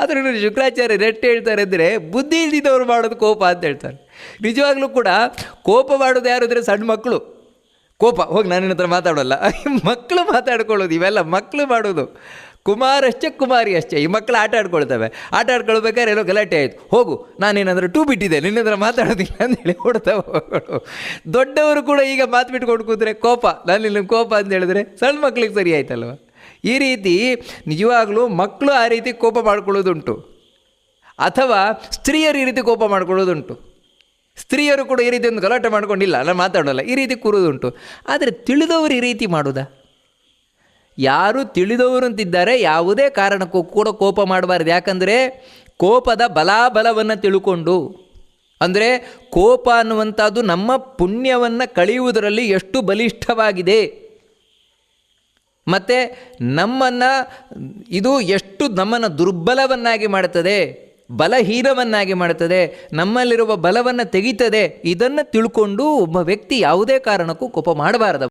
ಆದರೆ ಶುಕ್ರಾಚಾರ್ಯ ನೆಟ್ಟು ಹೇಳ್ತಾರೆ ಅಂದರೆ ಬುದ್ಧಿ ಇಲ್ದಿದ್ದವ್ರು ಮಾಡೋದು ಕೋಪ ಅಂತ ಹೇಳ್ತಾರೆ. ನಿಜವಾಗ್ಲೂ ಕೂಡ ಕೋಪ ಮಾಡೋದು ಯಾರು ಅಂದರೆ ಸಣ್ಣ ಮಕ್ಕಳು ಕೋಪ, ಹೋಗಿ ನಾನು ನಿನ್ನ ಹತ್ರ ಮಾತಾಡೋಲ್ಲ. ಮಕ್ಕಳು ಮಾತಾಡ್ಕೊಳ್ಳೋದು, ಇವೆಲ್ಲ ಮಕ್ಕಳು ಮಾಡೋದು. ಕುಮಾರಶ್ಚ ಕುಮಾರಿ ಅಷ್ಟೇ. ಈ ಮಕ್ಕಳು ಆಟ ಆಡ್ಕೊಳ್ತವೆ. ಆಟ ಆಡ್ಕೊಳ್ಬೇಕಾದ್ರೆ ಏನೋ ಗಲಾಟೆ ಆಯಿತು. ಹೋಗು, ನಾನೇನಾದರೂ ಟೂ ಬಿಟ್ಟಿದ್ದೆ ನಿನ್ನಂದ್ರೆ ಮಾತಾಡೋದಿಲ್ಲ ಅಂತೇಳಿ ಹೊಡ್ತಾವೆ ದೊಡ್ಡವರು ಕೂಡ ಈಗ ಮಾತು ಬಿಟ್ಕೊಂಡು ಕೂತ್ರೆ ಕೋಪ. ನಾನು ನಿನ್ನ ಕೋಪ ಅಂತ ಹೇಳಿದ್ರೆ ಸಣ್ಣ ಮಕ್ಳಿಗೆ ಸರಿ ಆಯ್ತಲ್ವ? ಈ ರೀತಿ ನಿಜವಾಗ್ಲೂ ಮಕ್ಕಳು ಆ ರೀತಿ ಕೋಪ ಮಾಡ್ಕೊಳ್ಳೋದುಂಟು. ಅಥವಾ ಸ್ತ್ರೀಯರು ಈ ರೀತಿ ಕೋಪ ಮಾಡ್ಕೊಳ್ಳೋದುಂಟು. ಸ್ತ್ರೀಯರು ಕೂಡ ಈ ರೀತಿ ಒಂದು ಗಲಾಟೆ ಮಾಡ್ಕೊಂಡಿಲ್ಲ. ನಾನು ಮಾತಾಡೋಲ್ಲ. ಈ ರೀತಿ ಕೂರೋದುಂಟು. ಆದರೆ ತಿಳಿದವರು ಈ ರೀತಿ ಮಾಡೋದಾ? ಯಾರು ತಿಳಿದವರು ಅಂತಿದ್ದಾರೆ, ಯಾವುದೇ ಕಾರಣಕ್ಕೂ ಕೂಡ ಕೋಪ ಮಾಡಬಾರ್ದು. ಯಾಕಂದರೆ ಕೋಪದ ಬಲಾಬಲವನ್ನು ತಿಳ್ಕೊಂಡು, ಅಂದರೆ ಕೋಪ ಅನ್ನುವಂಥದ್ದು ನಮ್ಮ ಪುಣ್ಯವನ್ನು ಕಳೆಯುವುದರಲ್ಲಿ ಎಷ್ಟು ಬಲಿಷ್ಠವಾಗಿದೆ. ಮತ್ತು ನಮ್ಮನ್ನು, ಇದು ಎಷ್ಟು ನಮ್ಮನ್ನು ದುರ್ಬಲವನ್ನಾಗಿ ಮಾಡುತ್ತದೆ, ಬಲಹೀನವನ್ನಾಗಿ ಮಾಡುತ್ತದೆ, ನಮ್ಮಲ್ಲಿರುವ ಬಲವನ್ನು ತೆಗೀತದೆ, ಇದನ್ನು ತಿಳ್ಕೊಂಡು ಒಬ್ಬ ವ್ಯಕ್ತಿ ಯಾವುದೇ ಕಾರಣಕ್ಕೂ ಕೋಪ ಮಾಡಬಾರ್ದು.